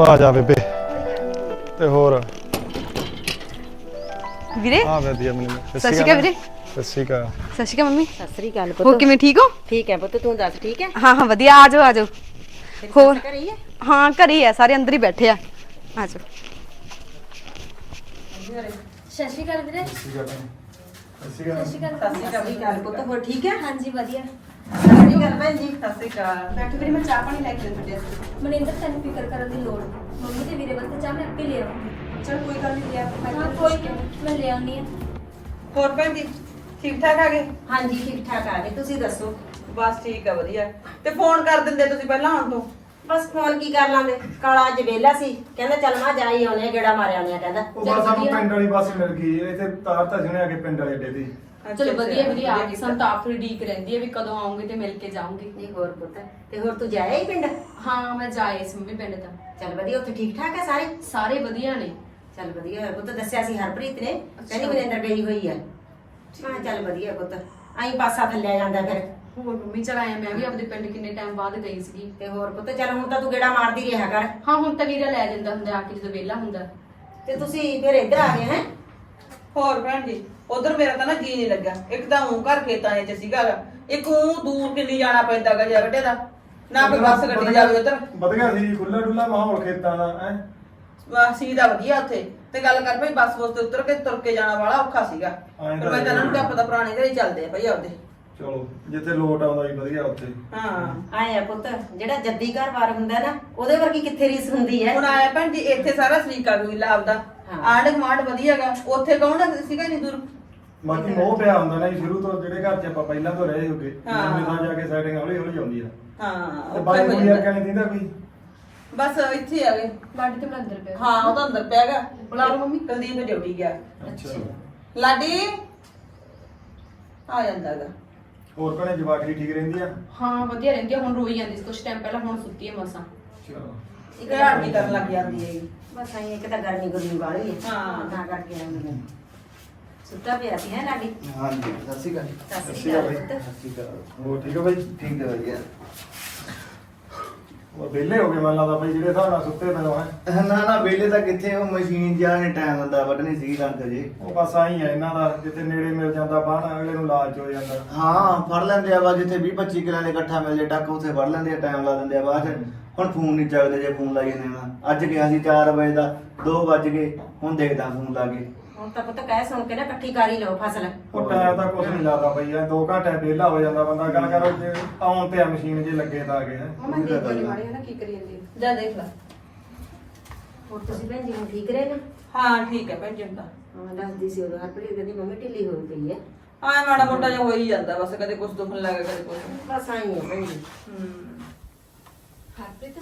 ਉਹ ਆ ਜਾ ਬੇਬੇ। ਤੇ ਹੋਰ। ਵੀਰੇ? ਆ ਵਧੀਆ ਮੈਨੂੰ। ਸਤਿ ਸ਼੍ਰੀ ਅਕਾਲ ਵੀਰੇ। ਸਤਿ ਸ਼੍ਰੀ ਅਕਾਲ। ਸਤਿ ਸ਼੍ਰੀ ਅਕਾਲ ਮੰਮੀ। ਸਤਿ ਸ੍ਰੀ ਅਕਾਲ ਹੋ ਪੁੱਤ। ਕਿਵੇਂ ਠੀਕ ਹੋ? ਠੀਕ ਹੈ ਪੁੱਤ ਤੂੰ ਦੱਸ ਠੀਕ ਹੈ? ਹਾਂ ਹਾਂ ਵਧੀਆ ਆ ਜਾਓ ਆ ਜਾਓ। ਹੋਰ? ਘਰੇ ਹੀ ਹੈ? ਹਾਂ ਘਰੇ ਹੀ ਆ ਸਾਰੇ ਅੰਦਰ ਹੀ ਬੈਠੇ ਆ। ਆ ਜਾਓ। ਸਤਿ ਸ਼੍ਰੀ ਅਕਾਲ ਵੀਰੇ। ਸਤਿ ਸ਼੍ਰੀ ਅਕਾਲ। ਸਤਿ ਸ਼੍ਰੀ ਅਕਾਲ। ਸਤਿ ਸ੍ਰੀ ਅਕਾਲ ਪੁੱਤ ਹੋਰ ਠੀਕ ਹੈ? ਹਾਂਜੀ ਵਧੀਆ। ਸਤਿ ਸ੍ਰੀ ਅਕਾਲ ਭੈਣ ਜੀ ਸਤਿ ਸ਼੍ਰੀ ਅਕਾਲ। ਬੈਠੋ ਵੀਰੇ ਮੈਂ ਚਾਹ ਪਾਣੀ ਲੈ ਕੇ ਆਉਂਦੀ ਹਾਂ। ਮਨਿੰਦਰ ਤੈਨੂੰ ਫਿਕਰ ਕਰਨ ਦੀ ਲੋੜ ਨਹੀਂ। ਮੰਮੀ ਤੇ ਵੀਰੇ ਵਾਸਤੇ ਚਾਹ ਮੈਂ ਆਪੇ ਲੈ ਆਉਂਗੀ। ਚਲ ਕੋਈ ਗੱਲ ਨਹੀਂ ਲਿਆ ਹਾਂ ਕੋਈ ਮੈਂ ਲੈ ਆਉਣੀ ਆ ਹੋਰ ਭੈਣ ਜੀ ਠੀਕ ਠਾਕ ਆ ਗਏ? ਹਾਂਜੀ ਠੀਕ ਠਾਕ ਆ ਗਏ। ਤੁਸੀਂ ਦੱਸੋ? ਬਸ ਠੀਕ ਆ ਵਧੀਆ। ਤੇ ਫੋਨ ਕਰ ਦਿੰਦੇ ਤੁਸੀਂ ਪਹਿਲਾਂ ਆਉਣ ਤੋਂ? ਬਸ ਫੋਨ ਕੀ ਕਰ ਲਾਂਗੇ? ਕਾਲਾ ਅੱਜ ਵਿਹਲਾ ਸੀ। ਕਹਿੰਦਾ ਚੱਲ ਮੈਂ ਜਾ ਹੀ ਆਉਣੇ ਆ ਗੇੜਾ ਮਾਰਿਆ ਆਉਣੇ ਆ ਕਹਿੰਦਾ। ਉਹ ਬਸ ਸਾਨੂੰ ਪਿੰਡ ਵਾਲੀ ਬੱਸ ਮਿਲ ਗਈ। ਇੱਥੇ ਤਾਰ ਤਾਂ ਸੁਣਿਆ ਕਿ ਪਿੰਡ ਵਾਲੇ ਅੱਡੇ ਦੀ। ਚਲੋ ਅੱਛਾ, ਵਧੀਆ ਵਧੀਆ ਆ ਕੀਤਾ। ਸਾਨੂੰ ਤਾਂ ਆਪ ਥੋੜੀ ਡੀਕ ਰਹਿੰਦੀ ਹੈ ਵੀ ਕਦੋਂ ਆਉਂਗੇ ਤੇ ਮਿਲ ਕੇ ਜਾਉਂਗੇ ਨਹੀਂ ਹੋਰ ਪੁੱਤ ਤੇ ਹੋਰ ਤੂੰ ਜਾਇਆ ਹੀ ਪਿੰਡ? ਹਾਂ ਮੈਂ ਜਾਏ ਇਸ ਮੰਮੀ ਪਿੰਡ ਤਾਂ। ਚੱਲ ਵਧੀਆ ਉੱਥੇ ਠੀਕ ਠਾਕ ਆ ਸਾਰੇ? ਸਾਰੇ ਵਧੀਆ ਨੇ। ਚੱਲ ਵਧੀਆ ਹੋਇਆ ਪੁੱਤ ਦੱਸਿਆ ਸੀ ਹਰਪ੍ਰੀਤ ਨੇ ਕਹਿੰਦੀ ਮਨਿੰਦਰ ਗਈ ਹੋਈ ਆ। ਹਾਂ ਚੱਲ ਵਧੀਆ ਪੁੱਤ ਆਈ ਪਾਸਾ ਥੱਲੇ ਜਾਂਦਾ ਫਿਰ। ਹੋਰ ਮੰਮੀ ਚਲ ਆਇਆ ਮੈਂ ਵੀ ਆਪਦੇ ਪਿੰਡ ਕਿੰਨੇ ਟਾਈਮ ਬਾਅਦ ਗਈ ਸੀਗੀ। ਤੇ ਹੋਰ ਪੁੱਤ ਚੱਲ ਹੁਣ ਤਾਂ ਤੂੰ ਗੇੜਾ ਮਾਰਦੀ ਰਿਹਾ ਕਰ। ਹਾਂ ਹੁਣ ਤਾਂ ਵੀਰਾ ਲੈ ਜਾਂਦਾ ਹੁੰਦਾ ਆ ਕੇ ਜਦੋਂ ਵਿਹਲਾ ਹੁੰਦਾ। ਤੇ ਤੁਸੀਂ ਫਿਰ ਇੱਧਰ ਆ ਗਏ ਹੈ? ਹੋਰ ਭੈਣ ਜੀ ਉਧਰ ਮੇਰਾ ਤਾਂ ਨਾ ਜੀ ਨਹੀਂ ਲੱਗਾ ਇੱਕ ਤਾਂ ਉਹ ਘਰ ਖੇਤਾਂ 'ਚ ਸੀਗਾ ਗਾ। ਇੱਕ ਉਹ ਦੂਰ ਕਿੰਨੀ ਜਾਣਾ ਪੈਂਦਾ ਗਾ ਜਗਟੇ ਦਾ ਨਾ ਕੋਈ ਬੱਸ ਗੱਡੀ ਜਾਵੇ ਉਧਰ। ਵਧੀਆ ਸੀ ਖੁੱਲਾ ਡੁੱਲਾ ਮਾਹੌਲ ਖੇਤਾਂ ਦਾ ਹੈ। ਸੀ ਦਾ ਵਧੀਆ ਉੱਥੇ। ਤੇ ਗੱਲ ਕਰ ਭਾਈ ਬੱਸ ਬੱਸ ਤੇ ਉਤਰ ਕੇ ਤੁਰ ਕੇ ਜਾਣਾ ਵਾਲਾ ਔਖਾ ਸੀਗਾ। ਐਂ ਪਰ ਤਾਂ ਮੈਂ ਤਾਂ ਇਹਨਾਂ ਨੂੰ ਕਿਹਾ ਪਤਾ ਪੁਰਾਣੇ ਘਰੇ ਹੀ ਚੱਲਦੇ ਆ ਭਾਈ ਆਪਦੇ। ਚਲੋ ਜਿੱਥੇ ਲੋਟ ਆਉਂਦਾ ਜੀ ਵਧੀਆ ਉੱਥੇ। ਹਾਂ। ਆਏ ਆ ਪੁੱਤ ਜਿਹੜਾ ਜੱਦੀ ਘਰ-ਬਾਰ ਹੁੰਦਾ ਨਾ ਉਹਦੇ ਵਰਗੀ ਕਿੱਥੇ ਰੀਸ ਹੁੰਦੀ ਹੈ ਹੁਣ ਆਇਆ ਭੈਣ ਜੀ ਇੱਥੇ ਸਾਰਾ ਸਰੀਕਾ ਗੁਈਲਾ ਆਪਦਾ। ਹਾਂ। ਆਂਢ ਗੁਆਂਢ ਵਧੀਆਗਾ ਉੱਥੇ ਕੌਣ ਸੀਗਾ ਨਹੀਂ ਦੂਰ? ਬਾਕੀ ਮੋਹ ਪਿਆ ਹੁੰਦਾ ਨਾ ਜੀ ਸ਼ੁਰੂ ਤੋਂ ਜਿਹੜੇ ਘਰ 'ਚ ਆਪਾਂ ਪਹਿਲਾਂ ਤੋਂ ਰਹੇ ਹੋਗੇ ਹਾਂ। ਨਵੇਂ ਥਾਂ ਜਾ ਕੇ ਸੈਟਿੰਗ ਹੌਲੀ ਹੌਲੀ ਆਉਂਦੀ ਆ। ਹਾਂ ਤੇ ਔਖਾ ਬਾਈ ਹੋ ਕੋਈ ਜਾਂਦਾ। ਯਾਰ ਕਹਿੰਦੀ ਦਿੰਦਾ ਕੋਈ। ਬਸ ਇੱਥੇ ਆ ਗਏ। ਲਾਡੀ ਤੇ ਮੈਂ ਅੰਦਰ ਪਿਆ। ਹਾਂ ਉਹ ਤਾਂ ਅੰਦਰ ਪਿਆ ਗਾ ਬੁਲਾਓ ਮੰਮੀ। ਕੁਲਦੀਪ ਨੇ ਡਿਊਟੀ ਗਿਆ। ਅੱਛਾ। ਲਾਡੀ ਆ ਜਾਂਦਾ ਗਾ। ਹੋਰ ਭੈਣੇ ਜਵਾਕਰੀ ਠੀਕ ਰਹਿੰਦੀ ਆ? ਹਾਂ ਵਧੀਆ ਰਹਿੰਦੀ ਆ ਹੁਣ ਰੋਈ ਜਾਂਦੀ ਸੀ ਕੁਝ ਟਾਈਮ ਪਹਿਲਾਂ ਹੁਣ ਸੁੱਤੀ ਹੈ ਮਸਾਂ। ਚਲੋ ਇੱਕ ਰਾਤ ਦੀ ਕਰਨ ਲੱਗ ਜਾਂਦੀ ਹੈ ਬਸ ਆਈ ਇੱਕ ਤਾਂ ਗਰਮੀ ਗੁਰਮੀ ਵਾਲੀ। ਹੈ। ਹਾਂ। ਤਾਂ ਕਰਕੇ ਆਉਂਦੀ ਹੈ। ਸੁੱਤਾ ਪਿਆ ਸੀ ਹੈ ਲਾਡੀ? ਹਾਂਜੀ ਸਤਿ ਸ਼੍ਰੀ ਅਕਾਲ ਸਤਿ ਸ਼੍ਰੀ ਸ਼੍ਰੀ ਅਕਾਲ ਅਕਾਲ ਪੁੱਤ। ਸਤਿ ਸ਼੍ਰੀ ਅਕਾਲ। ਹੋਰ ਠੀਕ ਹੋ ਬਾਈ? ਠੀਕ ਹੈ ਵਧੀਆ। ਉਹ ਵਿਹਲੇ ਹੋ ਗਏ ਮੈਨੂੰ ਲੱਗਦਾ ਬਾਈ ਜਿਹੜੇ ਹਿਸਾਬ ਨਾਲ ਸੁੱਤੇ ਪਏ ਹੈ ਨਾ ਨਾ ਵੇਲੇ ਤਾਂ ਕਿੱਥੇ ਉਹ ਮਸ਼ੀਨ ਜਾਂ ਨੇ ਟਾਈਮ ਹੁੰਦਾ ਵੱਢਣੀ ਸੀ ਕਣਕ ਜੀ। ਉਹ ਬਸ ਆਈ ਹੈ ਇਹਨਾਂ ਦਾ ਜਿੱਥੇ ਨੇੜੇ ਮਿਲ ਜਾਂਦਾ ਬਾਹਰ ਅਗਲੇ ਨੂੰ ਲਾਲਚ ਹੋ ਜਾਂਦਾ। ਹਾਂ ਫੜ ਲੈਂਦੇ ਆ ਬਾ ਜਿੱਥੇ 20 25 ਕਿਲਾਂ ਦੇ ਇਕੱਠਾ ਮਿਲ ਜੇ ਟੱਕ ਉੱਥੇ ਫੜ ਲੈਂਦੇ ਆ ਟਾਈਮ ਲਾ ਦਿੰਦੇ ਆ ਬਾਅਦ ਚ। ਹੁਣ ਫੋਨ ਨਹੀਂ ਚੱਕਦੇ ਜੇ ਫੋਨ ਲਾਈ ਜਾਂਦੇ ਆ ਅੱਜ ਗਿਆ ਸੀ 4 ਵਜੇ ਦਾ 2 ਵੱਜ ਗਏ ਹੁਣ ਦੇਖਦਾ ਫੋਨ ਲਾ ਕੇ। ਹੁਣ ਤਾਂ ਪੁੱਤ ਕਹਿ ਸੁਣ ਕੇ ਨਾ ਇਕੱਠੀ ਕਰ ਹੀ ਲਓ ਫਸਲ। ਉਹ ਟਾਇਰ ਤਾਂ ਕੁਝ ਨਹੀਂ ਲੱਗਦਾ ਬਈ ਇਹ 2 ਘੰਟੇ ਵਿਹਲਾ ਹੋ ਜਾਂਦਾ ਬੰਦਾ ਗੱਲ ਕਰੋ ਜੇ ਆਉਣ ਤੇ ਆ ਮਸ਼ੀਨ ਜੇ ਲੱਗੇ ਤਾਂ ਆ ਗਏ ਮਮਾ ਦੇਖ ਲਈ ਮਾੜੀ ਹੈ ਨਾ ਕੀ ਕਰੀ ਜਾਂਦੀ ਹੈ ਜਾ ਦੇਖ ਲੈ। ਹੋਰ ਤੁਸੀਂ ਭੈਣ ਜੀ ਹੁਣ ਠੀਕ ਰਹੇ ਨਾ? ਹਾਂ ਠੀਕ ਹੈ ਭੈਣ ਜੀ ਤਾਂ। ਹਾਂ ਦੱਸਦੀ ਸੀ ਉਹ ਹਰਪ੍ਰੀਤ ਕਹਿੰਦੀ ਮੰਮੀ ਢਿੱਲੀ ਹੋਈ ਪਈ ਹੈ। ਆਏ ਮਾੜਾ ਮੋਟਾ ਜਿਹਾ ਹੋ ਹੀ ਜਾਂਦਾ ਬਸ ਕਦੇ ਕੁਝ ਦੁਖਣ ਲੱਗਾ ਕਦੇ ਕੁਝ ਬਸ ਆਈ ਹੈ ਭੈਣ ਜੀ। ਹੂੰ। ਹਰਪ੍ਰੀਤ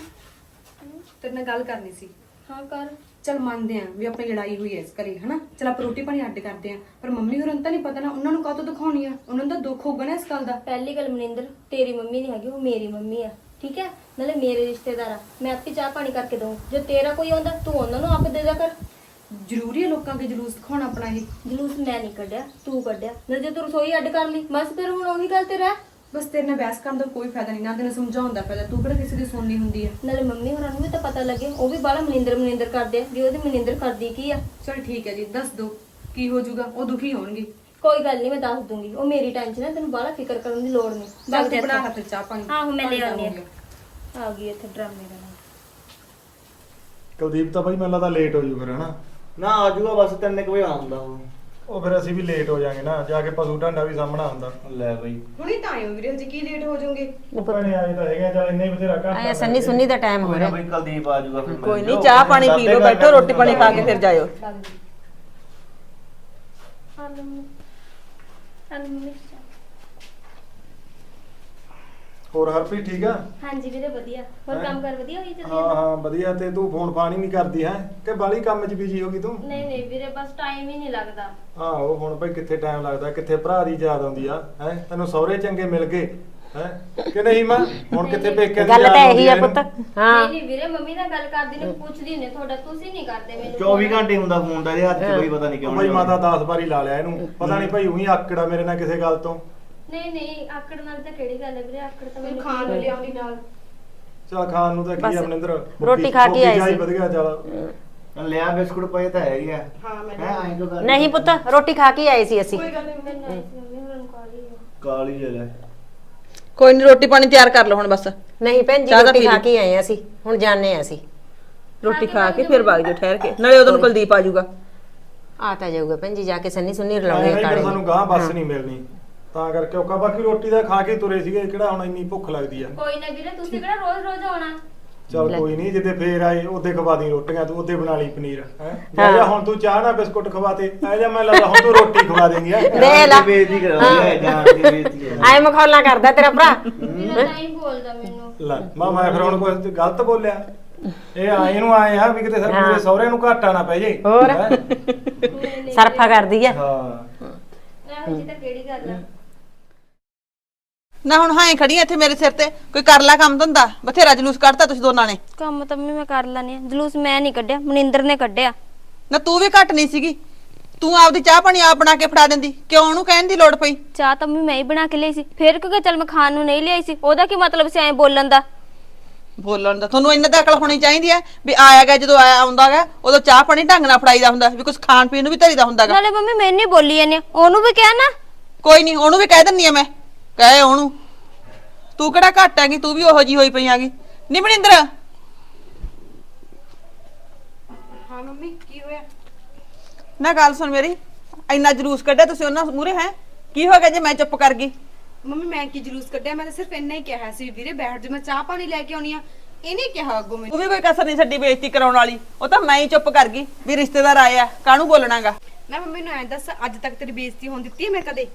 ਤੇਰੇ ਨਾਲ ਗੱਲ ਕਰਨੀ ਸੀ। ਹਾਂ ਕਰ। ਚਲ ਮੰਨਦੇ ਆ ਵੀ ਆਪਣੀ ਲੜਾਈ ਹੋਈ ਐ ਇਸ ਘਰੇ ਹਨਾ? ਚਲ ਆਪਾਂ ਰੋਟੀ ਪਾਣੀ ਅੱਡ ਕਰਦੇ ਆ। ਪਰ ਮੰਮੀ ਹੋਰਾਂ ਨੂੰ ਤਾਂ ਨਹੀਂ ਪਤਾ ਨਾ ਉਹਨਾਂ ਨੂੰ ਕਾਹਤੋਂ ਦਿਖਾਉਣੀ ਆ? ਉਹਨਾਂ ਨੂੰ ਤਾਂ ਦੁੱਖ ਹੋਊਗਾ ਨਾ ਇਸ ਗੱਲ ਦਾ। ਪਹਿਲੀ ਗੱਲ ਮਨਿੰਦਰ ਤੇਰੀ ਮੰਮੀ ਨਹੀਂ ਹੈਗੀ ਉਹ ਮੇਰੀ ਮੰਮੀ ਆ ਠੀਕ ਹੈ ਨਾਲੇ ਮੇਰੇ ਰਿਸ਼ਤੇਦਾਰ ਆ ਮੈਂ ਆਪੇ ਚਾਹ ਪਾਣੀ ਕਰਕੇ ਦਊਂ। ਜੇ ਤੇਰਾ ਕੋਈ ਆਉਂਦਾ ਤੂੰ ਉਹਨਾਂ ਨੂੰ ਆਪ ਦੇ ਦਿਆ ਕਰ। ਜ਼ਰੂਰੀ ਹੈ ਲੋਕਾਂ ਦੇ ਜਲੂਸ ਦਿਖਾਉਣਾ ਆਪਣਾ ਇਹ। ਜਲੂਸ ਮੈਂ ਨਹੀਂ ਕੱਢਿਆ ਤੂੰ ਕੱਢਿਆ। ਨਾਲੇ ਜੇ ਤੂੰ ਰਸੋਈ ਅੱਡ ਕਰ ਲਈ ਬਸ ਫਿਰ ਹੁਣ ਉਹੀ ਗੱਲ ਤੇ ਰਹਿ। ਬਸ ਤੇਰੇ ਨਾਲ ਬਹਿਸ ਕਰਨ ਦਾ ਕੋਈ ਫਾਇਦਾ ਨਹੀਂ ਨਾ ਤੈਨੂੰ ਸਮਝਾਉਣ ਦਾ ਫਾਇਦਾ ਤੂੰ ਕਿਹੜਾ ਕਿਸੇ ਦੀ ਸੁਣਨੀ ਹੁੰਦੀ ਆ? ਨਾਲੇ ਮੰਮੀ ਹੋਰਾਂ ਨੂੰ ਵੀ ਤਾਂ ਪਤਾ ਲੱਗੇ ਉਹ ਵੀ ਬਾਹਲਾ ਮਨਿੰਦਰ ਮਨਿੰਦਰ ਕਰਦੇ ਆ ਵੀ ਉਹਦੀ ਮਨਿੰਦਰ ਕਰਦੀ ਕੀ ਆ? ਚਲ ਠੀਕ ਹੈ ਜੀ ਦੱਸ ਦੋ ਕੀ ਹੋ ਜਾਊਗਾ ਉਹ ਦੁਖੀ ਹੋਣਗੇ। ਕੋਈ ਗੱਲ ਨਹੀਂ ਮੈਂ ਦੱਸ ਦੂੰਗੀ ਉਹ ਮੇਰੀ ਟੈਨਸ਼ਨ ਹੈ ਤੈਨੂੰ ਬਾਹਲਾ ਫਿਕਰ ਕਰਨ ਦੀ ਲੋੜ ਨਹੀਂ। ਬਸ ਤੂੰ ਬਣਾ। ਹੱਥ ਚਾਹ ਪਾਣੀ ਆਹੋ ਮੈਂ ਲੈ ਆਉਂਦੀ ਹੋ। ਆ। ਆ ਗਈ ਇੱਥੇ ਡਰਾਮੇ ਕਰਨ ਕੁਲਦੀਪ ਤਾਂ ਬਾਈ ਮੈਨੂੰ ਲੱਗਦਾ ਲੇਟ ਹੋ ਜੂ ਫਿਰ ਹਨਾ? ਨਾ ਆ ਜਾਊਗਾ ਬਸ ਤਿੰਨ ਕੁ ਵਜੇ ਆਉਂਦਾ ਉਹ। ਉਹ ਫਿਰ ਅਸੀਂ ਵੀ ਲੇਟ ਹੋ ਜਾਾਂਗੇ ਨਾ ਜਾ ਕੇ ਪਸ਼ੂ ਢਾਂਡਾ ਵੀ ਸਾਹਮਣਾ ਹੁੰਦਾ। ਲੈ ਬਈ। ਹੁਣੀ ਤਾਂ ਆਇਓ ਵੀਰੇ ਹਜੇ ਕੀ ਲੇਟ ਹੋ ਜਾਓਗੇ? ਉਹ ਭੈਣੇ ਆਏ ਤਾਂ ਹੈਗੇ ਚੱਲ ਇੰਨੇ ਹੀ ਬਥੇਰਾ ਘੰਟਾ ਆਇਆ ਸੰਨੀ ਸੁੰਨੀ ਦਾ ਟਾਈਮ ਹੋ ਕੋਈ ਨਾ ਰਿਹਾ। ਬਈ ਕੁਲਦੀਪ ਆ ਜਾਊਗਾ ਫਿਰ ਕੋਈ ਨਹੀਂ। ਚਾਹ ਪਾਣੀ ਪੀ ਲਓ ਬੈਠੋ ਰੋਟੀ ਪਾਣੀ ਖਾ ਕੇ ਫਿਰ ਜਾਇਓ। ਹਾਂ ਮੰਮੀ ਹਾਂ ਮੰਮੀ ਹੋਰ ਹਰਪ੍ਰੀਤ ਠੀਕ ਆ? ਹਾਂਜੀ ਵੀਰੇ ਵਧੀਆ। ਹੋਰ ਹੈਂ? ਕੰਮ ਕਰ ਵਧੀਆ ਹੋਈ ਚੱਲੀ ਹਾਂ ਜਾਂਦਾ? ਹਾਂ ਵਧੀਆ ਤੇ ਤੂੰ ਫੋਨ ਫਾਨ ਹੀ ਨਹੀਂ ਕਰਦੀ ਹੈ? ਕਿ ਬਾਲੀ ਕੰਮ 'ਚ ਬਿਜ਼ੀ ਹੋ ਗਈ ਤੂੰ? ਨਹੀਂ ਨਹੀਂ ਵੀਰੇ ਬਸ ਟਾਈਮ ਹੀ ਨਹੀਂ ਲੱਗਦਾ। ਆਹੋ ਹੁਣ ਭਾਈ ਕਿੱਥੇ ਟਾਈਮ ਲੱਗਦਾ ਕਿੱਥੇ ਭਰਾ ਦੀ ਯਾਦ ਆਉਂਦੀ ਆ ਹੈ? ਤੈਨੂੰ ਸਹੁਰੇ ਚੰਗੇ ਮਿਲ ਗਏ ਹੈ? ਕਿ ਨਹੀਂ ਮਾਂ? ਹੁਣ ਕਿੱਥੇ ਪੇਕਿਆਂ ਦੀ ਗੱਲ ਯਾਦ ਤਾਂ ਆਉਂਦੀ ਇਹੀ ਆ ਇਹਨੂੰ? ਪੁੱਤ। ਹਾਂ। ਨਹੀਂ ਵੀਰੇ ਮੰਮੀ ਨਾਲ ਗੱਲ ਕਰਦੀ ਨੇ ਪੁੱਛਦੀ ਨੇ ਤੁਹਾਡਾ ਤੁਸੀਂ ਨਹੀਂ ਕਰਦੇ ਮੈਨੂੰ 24 ਘੰਟੇ ਹੁੰਦਾ ਫੋਨ ਦਾ ਇਹਦੇ ਹੱਥ 'ਚ ਬਈ ਪਤਾ ਨਹੀਂ ਕਿਉਂ ਭਾਈ ਨਹੀਂ ਮਾਤਾ 10 ਵਾਰੀ ਲਾ ਲਿਆ ਇਹਨੂੰ। ਪਤਾ ਨਹੀਂ ਭਾਈ ਉਹੀ ਆਕੜਾ ਮੇਰੇ ਨਾਲ ਕਿਸੇ ਗੱਲ ਤੋਂ। ਨਹੀਂ ਨਹੀਂ ਆਕੜ ਨਾਲ ਤਾਂ ਕਿਹੜੀ ਗੱਲ ਹੈ ਵੀਰੇ? ਆਕੜ ਤਾਂ ਕੋਈ ਮੈਨੂੰ ਖਾਣ ਨੂੰ ਲਿਆਉਂਦੀ ਨਾਲ। ਚਲ ਖਾਣ ਨੂੰ ਤਾਂ ਕੀ ਬਸ, ਆ ਮਨਿੰਦਰ ਰੋਟੀ ਖਾ ਕੇ ਆਏ ਸੀ। ਵਧੀਆ ਚੱਲ। ਚੱਲ ਲਿਆ ਬਿਸਕੁਟ ਪਏ ਤਾਂ ਹੈਗੇ ਆ। ਹਾਂ ਮੈਂ ਆਏ ਕਿਉਂ ਕਰ ਨਹੀਂ ਪੁੱਤ ਰੋਟੀ ਖਾ ਕੇ ਆਏ ਸੀ ਅਸੀਂ। ਕਾਲੀ ਜਿਹਾ ਲੈ। ਕੋਈ ਨਹੀਂ ਰੋਟੀ ਪਾਣੀ ਤਿਆਰ ਕਰ ਲਓ ਹੁਣ ਬਸ। ਨਹੀਂ ਭੈਣ ਜੀ ਚਾਹ ਤਾਂ ਰੋਟੀ ਪੀ ਖਾ ਲਈ। ਕੇ ਆਏ ਆ ਅਸੀਂ ਹੁਣ ਜਾਣੇ ਆ ਅਸੀਂ। ਰੋਟੀ ਖਾ ਕੇ ਫਿਰ ਵਗ ਜਾਓ। ਠਹਿਰ ਕੇ ਨਾਲੇ ਉਦੋਂ ਨੂੰ ਕੁਲਦੀਪ ਆ ਜਾਊਗਾ। ਆ ਤਾਂ ਜਾਊਗਾ ਭੈਣ ਜੀ ਜਾ ਕੇ ਸੰਨੀ ਸੁੰਨੀ ਐਵੇਂ ਰਲਾਉਣੇ ਹੀ ਕਾਲੇ। ਫਿਰ ਸਾਨੂੰ ਗਾਂ ਬੱਸ ਹਾਂ। ਨਹੀਂ ਮਿਲਣੀ। ਤਾਂ ਕਰਕੇ ਔਕਾ ਬਾਕੀ ਰੋਟੀ ਦਾ ਖਾ ਕੇ ਤੁਰੇ ਸੀਗੇ ਕਿਹੜਾ ਹੁਣ ਇੰਨੀ ਭੁੱਖ ਲੱਗਦੀ ਆ। ਕੋਈ ਨਾ ਵੀਰੇ ਤੁਸੀਂ ਕਿਹੜਾ ਰੋਜ਼ ਰੋਜ਼ ਆਉਣਾ? ਚਲ ਲੈ। ਕੋਈ ਨਹੀਂ ਜਿੱਦੇ ਫੇਰ ਆਏ ਉਹਦੇ ਖਵਾ ਦੀ ਰੋਟੀਆਂ ਤੂੰ ਉਹਦੇ ਬਣਾ ਲਈ ਪਨੀਰ ਹੈ? ਹਾਂ। ਜਾ ਹੁਣ ਤੂੰ ਚਾਹ ਨਾ ਬਿਸਕੁਟ ਖਵਾਤੇ ਐ ਜਾ ਮੈਂ ਲੱਗਦਾ ਹੁਣ ਤੂੰ ਰੋਟੀ ਖਵਾ ਦੇਂਗੀ ਹੈਂ। ਦੇ ਲਾ। ਬੇਇੱਜ਼ਤੀ ਕਰਾਉਂਦੀ ਹੈ। ਜਾਨ ਦੀ ਬੇਇੱਜ਼ਤੀ ਹੈ ਆਏ ਮਖੌਲਾਂ ਕਰਦਾ ਤੇਰਾ ਭਰਾ। ਵੀਰਾ ਨਹੀਂ ਬੋਲਦਾ ਮੈਨੂੰ। ਲੈ ਮੈਂ ਮੈਂ ਫਿਰ ਹੁਣ ਕੋਈ ਗਲਤ ਬੋਲਿਆ। ਇਹ ਆ ਇਹਨੂੰ ਆਏ ਆ ਵੀ ਕਿਤੇ ਸਰ ਹਾਂ। ਮੇਰੇ ਸਹੁਰੇ ਨੂੰ ਘਾਟਾ ਨਾ ਪੈ ਜੇ ਹੋਰ? ਹੈਂ? ਸਰਫਾ ਕਰਦੀ ਆ। ਹਾਂ। ਇਹੋ ਜੀ ਤਾਂ ਕਿਹੜੀ ਗੱਲ ਆ? ਨਾ ਹੁਣ ਹਾਂ ਖੜੀ ਐ ਇੱਥੇ ਮੇਰੇ ਸਿਰ ਤੇ ਕੋਈ ਕਰ ਲੈ ਕੰਮ ਧੰਦਾ ਬਥੇਰਾ ਜਲੂਸ ਕੱਢਤਾ ਤੁਸੀਂ ਦੋਨਾਂ ਨੇ। ਕੰਮ ਤਾਂ ਵੀ ਮੈਂ ਕਰ ਲੈਣੀ ਆ ਜਲੂਸ ਮੈਂ ਨਹੀਂ ਕੱਢਿਆ ਮਨਿੰਦਰ ਨੇ ਕੱਢਿਆ। ਨਾ ਤੂੰ ਵੀ ਘੱਟ ਨਹੀਂ ਸੀਗੀ ਤੂੰ ਆਪਦੀ ਚਾਹ ਪਾਣੀ ਆਪ ਬਣਾ ਕੇ ਫੜਾ ਦਿੰਦੀ ਕਿਉਂ ਉਹਨੂੰ ਕਹਿਣ ਦੀ ਲੋੜ ਪਈ? ਚਾਹ ਤਾਂ ਵੀ ਮੈਂ ਹੀ ਬਣਾ ਕੇ ਲਈ ਸੀ ਫਿਰ ਕਿਉਂਕਿ ਚੱਲ ਮੈਂ ਖਾਣ ਨੂੰ ਨਹੀਂ ਲਿਆਈ ਸੀ ਉਹਦਾ ਕੀ ਮਤਲਬ ਸੀ ਐਂ ਬੋਲਣ ਦਾ? ਬੋਲਣ ਦਾ ਤੁਹਾਨੂੰ ਇੰਨਾ ਤਾਂ ਅਕਲ ਹੋਣੀ ਚਾਹੀਦੀ ਹੈ ਵੀ ਆਇਆ ਗਿਆ ਜਦੋਂ ਆਇਆ ਆਉਂਦਾ ਗਾ ਉਦੋਂ ਚਾਹ ਪਾਣੀ ਢੰਗ ਨਾਲ ਫੜਾਈਦਾ ਹੁੰਦਾ ਵੀ ਕੁਝ ਖਾਣ ਪੀਣ ਨੂੰ ਵੀ ਧਰੀਦਾ ਹੁੰਦਾ ਗਾ। ਨਾਲੇ ਮੰਮੀ ਮੈਨੂੰ ਨਹੀਂ ਬੋਲੀ ਜਾਂਦੀ ਉਹਨੂੰ ਵੀ ਕਿਹਾ ਨਾ। ਕੋਈ ਨਹੀਂ ਉਹਨੂੰ ਵੀ ਕਹਿ ਦਿੰਨੀ ਆ ਮੈਂ। ਕਹੇ ਉਹਨੂੰ ਤੂੰ ਕਿਹੜਾ ਘੱਟ ਹੈਗੀ ਤੂੰ ਵੀ ਉਹੋ ਜੀ ਹੋਈ ਪਈ ਆਗੀ ਨੀ ਮਨਿੰਦਰ? ਹਾਂ ਮੰਮੀ ਕੀ ਹੋਇਆ? ਨਾ ਗੱਲ ਸੁਣ ਮੇਰੀ ਇੰਨਾ ਜਲੂਸ ਕੱਢਿਆ ਤੁਸੀਂ ਉਹਨਾਂ ਮੂਰੇ ਹੈ? ਕੀ ਹੋ ਗਿਆ ਜੇ ਮੈਂ ਚੁੱਪ ਕਰ ਗਈ? ਮੰਮੀ ਮੈਂ ਕੀ ਜਲੂਸ ਕੱਢਿਆ? ਮੈਂ ਤਾਂ ਸਿਰਫ ਇੰਨਾ ਹੀ ਕਿਹਾ ਸੀ ਵੀਰੇ ਬੈਠ ਜਾ ਮੈਂ ਚਾਹ ਪਾਣੀ ਲੈ ਕੇ ਆਉਣੀ ਆ। ਇਹਨੇ ਕਿਹਾ ਅੱਗੋਂ ਮੈਨੂੰ ਤੂੰ ਵੀ ਕੋਈ ਕਸਰ ਨਹੀਂ ਛੱਡੀ ਬੇਇੱਜ਼ਤੀ ਕਰਾਉਣ ਵਾਲੀ। ਉਹ ਤਾਂ ਮੈਂ ਹੀ ਚੁੱਪ ਕਰ ਗਈ ਵੀ ਰਿਸ਼ਤੇਦਾਰ ਆਇਆ ਕਾਹਨੂੰ ਬੋਲਣਾਗਾ? ਨਾ ਮੰਮੀ ਨੂੰ ਐਂ ਦੱਸ ਅੱਜ ਤੱਕ ਤੇਰੀ ਬੇਇੱਜ਼ਤੀ ਹੋਣ ਦਿੱਤੀ ਹੈ ਮੈਂ ਕਦੇ?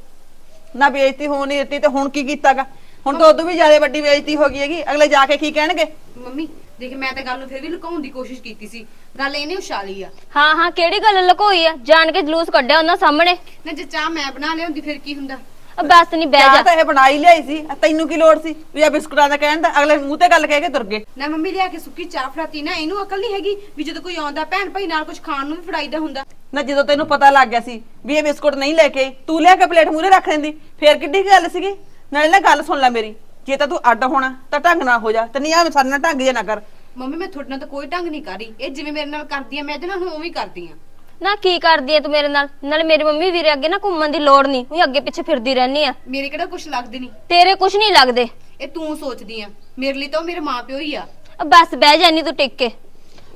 ਨਾ ਬੇਇੱਜ਼ਤੀ ਹੋਣ ਨਹੀਂ ਦਿੱਤੀ ਤੇ ਹੁਣ ਕੀ ਕੀਤਾਗਾ? ਹੁਣ ਤਾਂ ਉਦੋਂ ਵੀ ਜ਼ਿਆਦਾ ਵੱਡੀ ਬੇਇੱਜ਼ਤੀ ਹੋ ਗਈ ਹੈਗੀ। ਅਗਲੇ ਜਾ ਕੇ ਕੀ ਕਹਿਣਗੇ? ਮੰਮੀ ਦੇਖ ਮੈਂ ਤਾਂ ਗੱਲ ਨੂੰ ਫਿਰ ਵੀ ਲੁਕਾਉਣ ਦੀ ਕੋਸ਼ਿਸ਼ ਕੀਤੀ ਸੀ। ਗੱਲ ਇਹਨੇ ਉਛਾਲੀ ਆ। ਹਾਂ ਹਾਂ ਕਿਹੜੀ ਗੱਲ ਲੁਕੋਈ ਆ? ਜਾਣ ਕੇ ਜਲੂਸ ਕੱਢਿਆ ਉਹਨਾਂ ਸਾਹਮਣੇ। ਨਾ ਜੇ ਚਾਹ ਮੈਂ ਬਣਾ ਲਿਆਉਂਦੀ ਫਿਰ ਕੀ ਹੁੰਦਾ? ਆ ਬਸ ਨਹੀਂ ਬਹਿ ਚਾਹ ਜਾ। ਤਾਂ ਇਹ ਬਣਾਈ ਲਿਆਈ ਸੀ ਆ ਤੈਨੂੰ ਕੀ ਲੋੜ ਸੀ? ਵੀ ਆ ਬਿਸਕੁਟਾਂ ਦਾ ਕਹਿਣ ਦਾ ਅਗਲੇ ਮੂੰਹ ਤੇ ਗੱਲ ਕਹਿ ਕੇ ਤੁਰ ਗਏ। ਨਾ ਮੰਮੀ ਲਿਆ ਕੇ ਸੁੱਕੀ ਚਾਹ ਫੜਾਤੀ ਨਾ ਇਹਨੂੰ ਅਕਲ ਨਹੀਂ ਹੈਗੀ ਵੀ ਜਦੋਂ ਕੋਈ ਆਉਂਦਾ ਭੈਣ ਭਾਈ ਨਾਲ ਕੁਝ ਖਾਣ ਨੂੰ ਵੀ ਫੜਾਈਦਾ ਹੁੰਦਾ। ਨਾ ਜਦੋਂ ਤੈਨੂੰ ਪਤਾ ਲੱਗ ਗਿਆ ਸੀ ਵੀ ਇਹ ਬਿਸਕੁਟ ਨਹੀਂ ਲੈ ਕੇ ਆਈ, ਤੂੰ ਲਿਆ ਕੇ ਪਲੇਟ ਮੂਰੇ ਰੱਖ ਲੈਂਦੀ ਫੇਰ ਕਿੱਡੀ ਕੁ ਗੱਲ ਸੀਗੀ? ਨਾਲੇ ਨਾ ਗੱਲ ਸੁਣ ਲੈ ਮੇਰੀ ਜੇ ਤਾਂ ਤੂੰ ਅੱਡ ਹੋਣਾ ਤਾਂ ਢੰਗ ਨਾ ਹੋ ਜਾ ਤੇ ਨਹੀਂ ਆ ਸਾਡੇ ਨਾਲ ਢੰਗ ਜੇ ਨਾ ਕਰ। ਮੰਮੀ ਮੈਂ ਤੁਹਾਡੇ ਨਾਲ ਤਾਂ ਕੋਈ ਢੰਗ ਨਹੀਂ ਕਰ ਰਹੀ। ਇਹ ਜਿਵੇਂ ਮੇਰੇ ਨਾਲ ਕਰਦੀ ਆ ਮੈਂ ਇਹਦੇ ਨਾਲ ਹੁਣ ਉਵੇਂ ਹੀ ਕਰਦੀ ਆ। ਨਾ ਕੀ ਕਰਦੀ ਐ ਤੂੰ ਮੇਰੇ ਨਾਲ? ਨਾਲੇ ਮੇਰੀ ਮੰਮੀ ਵੀਰੇ ਅੱਗੇ ਨਾ ਘੁੰਮਣ ਦੀ ਲੋੜ ਨਹੀਂ। ਉਹ ਅੱਗੇ ਪਿੱਛੇ ਫਿਰਦੀ ਰਹਿਨੀ ਆ ਮੇਰੇ ਕਿਹੜਾ ਕੁਝ ਲੱਗਦੇ ਨਹੀਂ ਤੇਰੇ ਕੁਛ ਨਹੀਂ ਲੱਗਦੇ। ਇਹ ਤੂੰ ਸੋਚਦੀ ਆ ਮੇਰੇ ਲਈ ਤਾਂ ਉਹ ਮੇਰੇ ਮਾਪਿਓ ਹੀ ਆ। ਬਸ ਬਹਿ ਜਾਨੀ ਤੂੰ ਟਿਕ ਕੇ।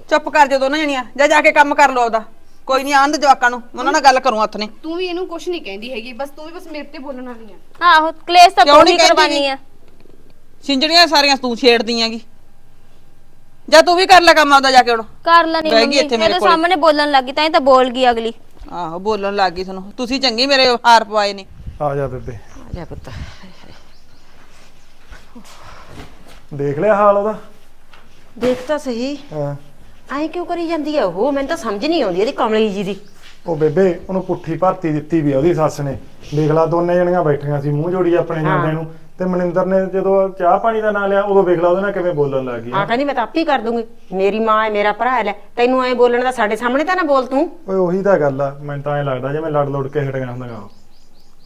ਚੁੱਪ ਕਰ ਜਾ ਦੋਨਾਂ ਜਣੀਆਂ। ਜਾ ਜਾ ਕੇ ਕੰਮ ਕਰ ਲੋ ਉਹਦਾ ਕੋਈ ਨਹੀਂ ਆਂਦ ਜਵਾਕਾਂ ਨੂੰ। ਉਹਨਾਂ ਨਾਲ ਗੱਲ ਕਰੂੰ ਹੱਥ ਨੇ। ਤੂੰ ਵੀ ਇਹਨੂੰ ਕੁਝ ਨਹੀਂ ਕਹਿੰਦੀ ਹੈਗੀ। ਬਸ ਤੂੰ ਵੀ ਬਸ ਮੇਰੇ ਤੇ ਬੋਲਣ ਵਾਲੀ ਆ। ਆਹੋ ਕਲੇਸ਼ ਤਾਂ ਕਿਉਂ ਤੂੰ ਹੀ ਕਰਵਾਨੀ? ਆ। ਸਿੰਜੜੀਆਂ ਸਾਰੀਆਂ ਤੂੰ ਛੇੜਦੀ ਆਂਗੀ ਜਾ ਤੂੰ ਵੀ ਕਰ ਲੈ ਕੰਮ ਆਪਦਾ ਜਾ ਕੇ ਹੁਣ। ਕਰ ਲੈਣੀ ਬਹਿ ਗਈ ਮੰਮੀ ਇੱਥੇ ਮੇਰੇ ਕੋਲ। ਸਾਹਮਣੇ ਬੋਲਣ ਲੱਗੀ ਤਾਂ ਹੀ ਤਾਂ ਬੋਲ ਗਈ ਅਗਲੀ। ਆਹੋ ਬੋਲਣ ਲੱਗ ਗਈ ਤੁਹਾਨੂੰ। ਤੁਸੀਂ ਚੰਗੀ ਮੇਰੇ ਹਾਰ ਪਵਾਏ ਨੇ। ਆ ਜਾ ਬੇਬੇ। ਆ ਜਾ ਪੁੱਤ। ਦੇਖ ਲਿਆ ਹਾਲ ਉਹਦਾ? ਦੇਖ ਤਾਂ ਸਹੀ। ਹਾਂ। ਐਂ ਕਿਉਂ ਕਰੀ ਜਾਂਦੀ ਆ ਉਹ? ਮੈਨੂੰ ਤਾਂ ਸਮਝ ਨਹੀਂ ਆਉਂਦੀ ਇਹਦੀ ਕਮਲੀ ਜੀ ਦੀ। ਉਹ ਬੇਬੇ ਉਹਨੂੰ ਪੁੱਠੀ ਭਰਤੀ ਦਿੱਤੀ ਵੀ ਆ ਉਹਦੀ ਸੱਸ ਨੇ। ਦੇਖ ਲਾ ਦੋਨੇ ਜਣੀਆਂ ਬੈਠੀਆਂ ਸੀ ਮੂੰਹ ਜੋੜੀ ਆਪਣੇ। ਜਾਂਦੇ ਨੂੰ। ਤੇ ਮਨਿੰਦਰ ਨੇ ਜਦੋਂ ਚਾਹ ਪਾਣੀ ਦਾ ਨਾਂ ਲਿਆ ਉਦੋਂ ਵੇਖ ਲਾ ਉਹਦੇ ਨਾਲ ਕਿਵੇਂ ਬੋਲਣ ਲੱਗ ਗਈ। ਹਾਂ ਕਹਿੰਦੀ ਮੈਂ ਤਾਂ ਆਪੇ ਹੀ ਕਰ ਦੂੰਗੀ। ਮੇਰੀ ਮਾਂ ਹੈ ਮੇਰਾ ਭਰਾ ਹੈ ਲੈ। ਤੈਨੂੰ ਐਂ ਬੋਲਣ ਦਾ ਸਾਡੇ ਸਾਹਮਣੇ ਤਾਂ ਨਾ ਬੋਲ ਤੂੰ। ਓਏ ਉਹੀ ਤਾਂ ਗੱਲ ਆ। ਮੈਨੂੰ ਤਾਂ ਐ ਲੱਗਦਾ ਜਿਵੇਂ ਲੜ ਲੜ ਕੇ ਹਟ ਗਿਆ ਹੁੰਦਾ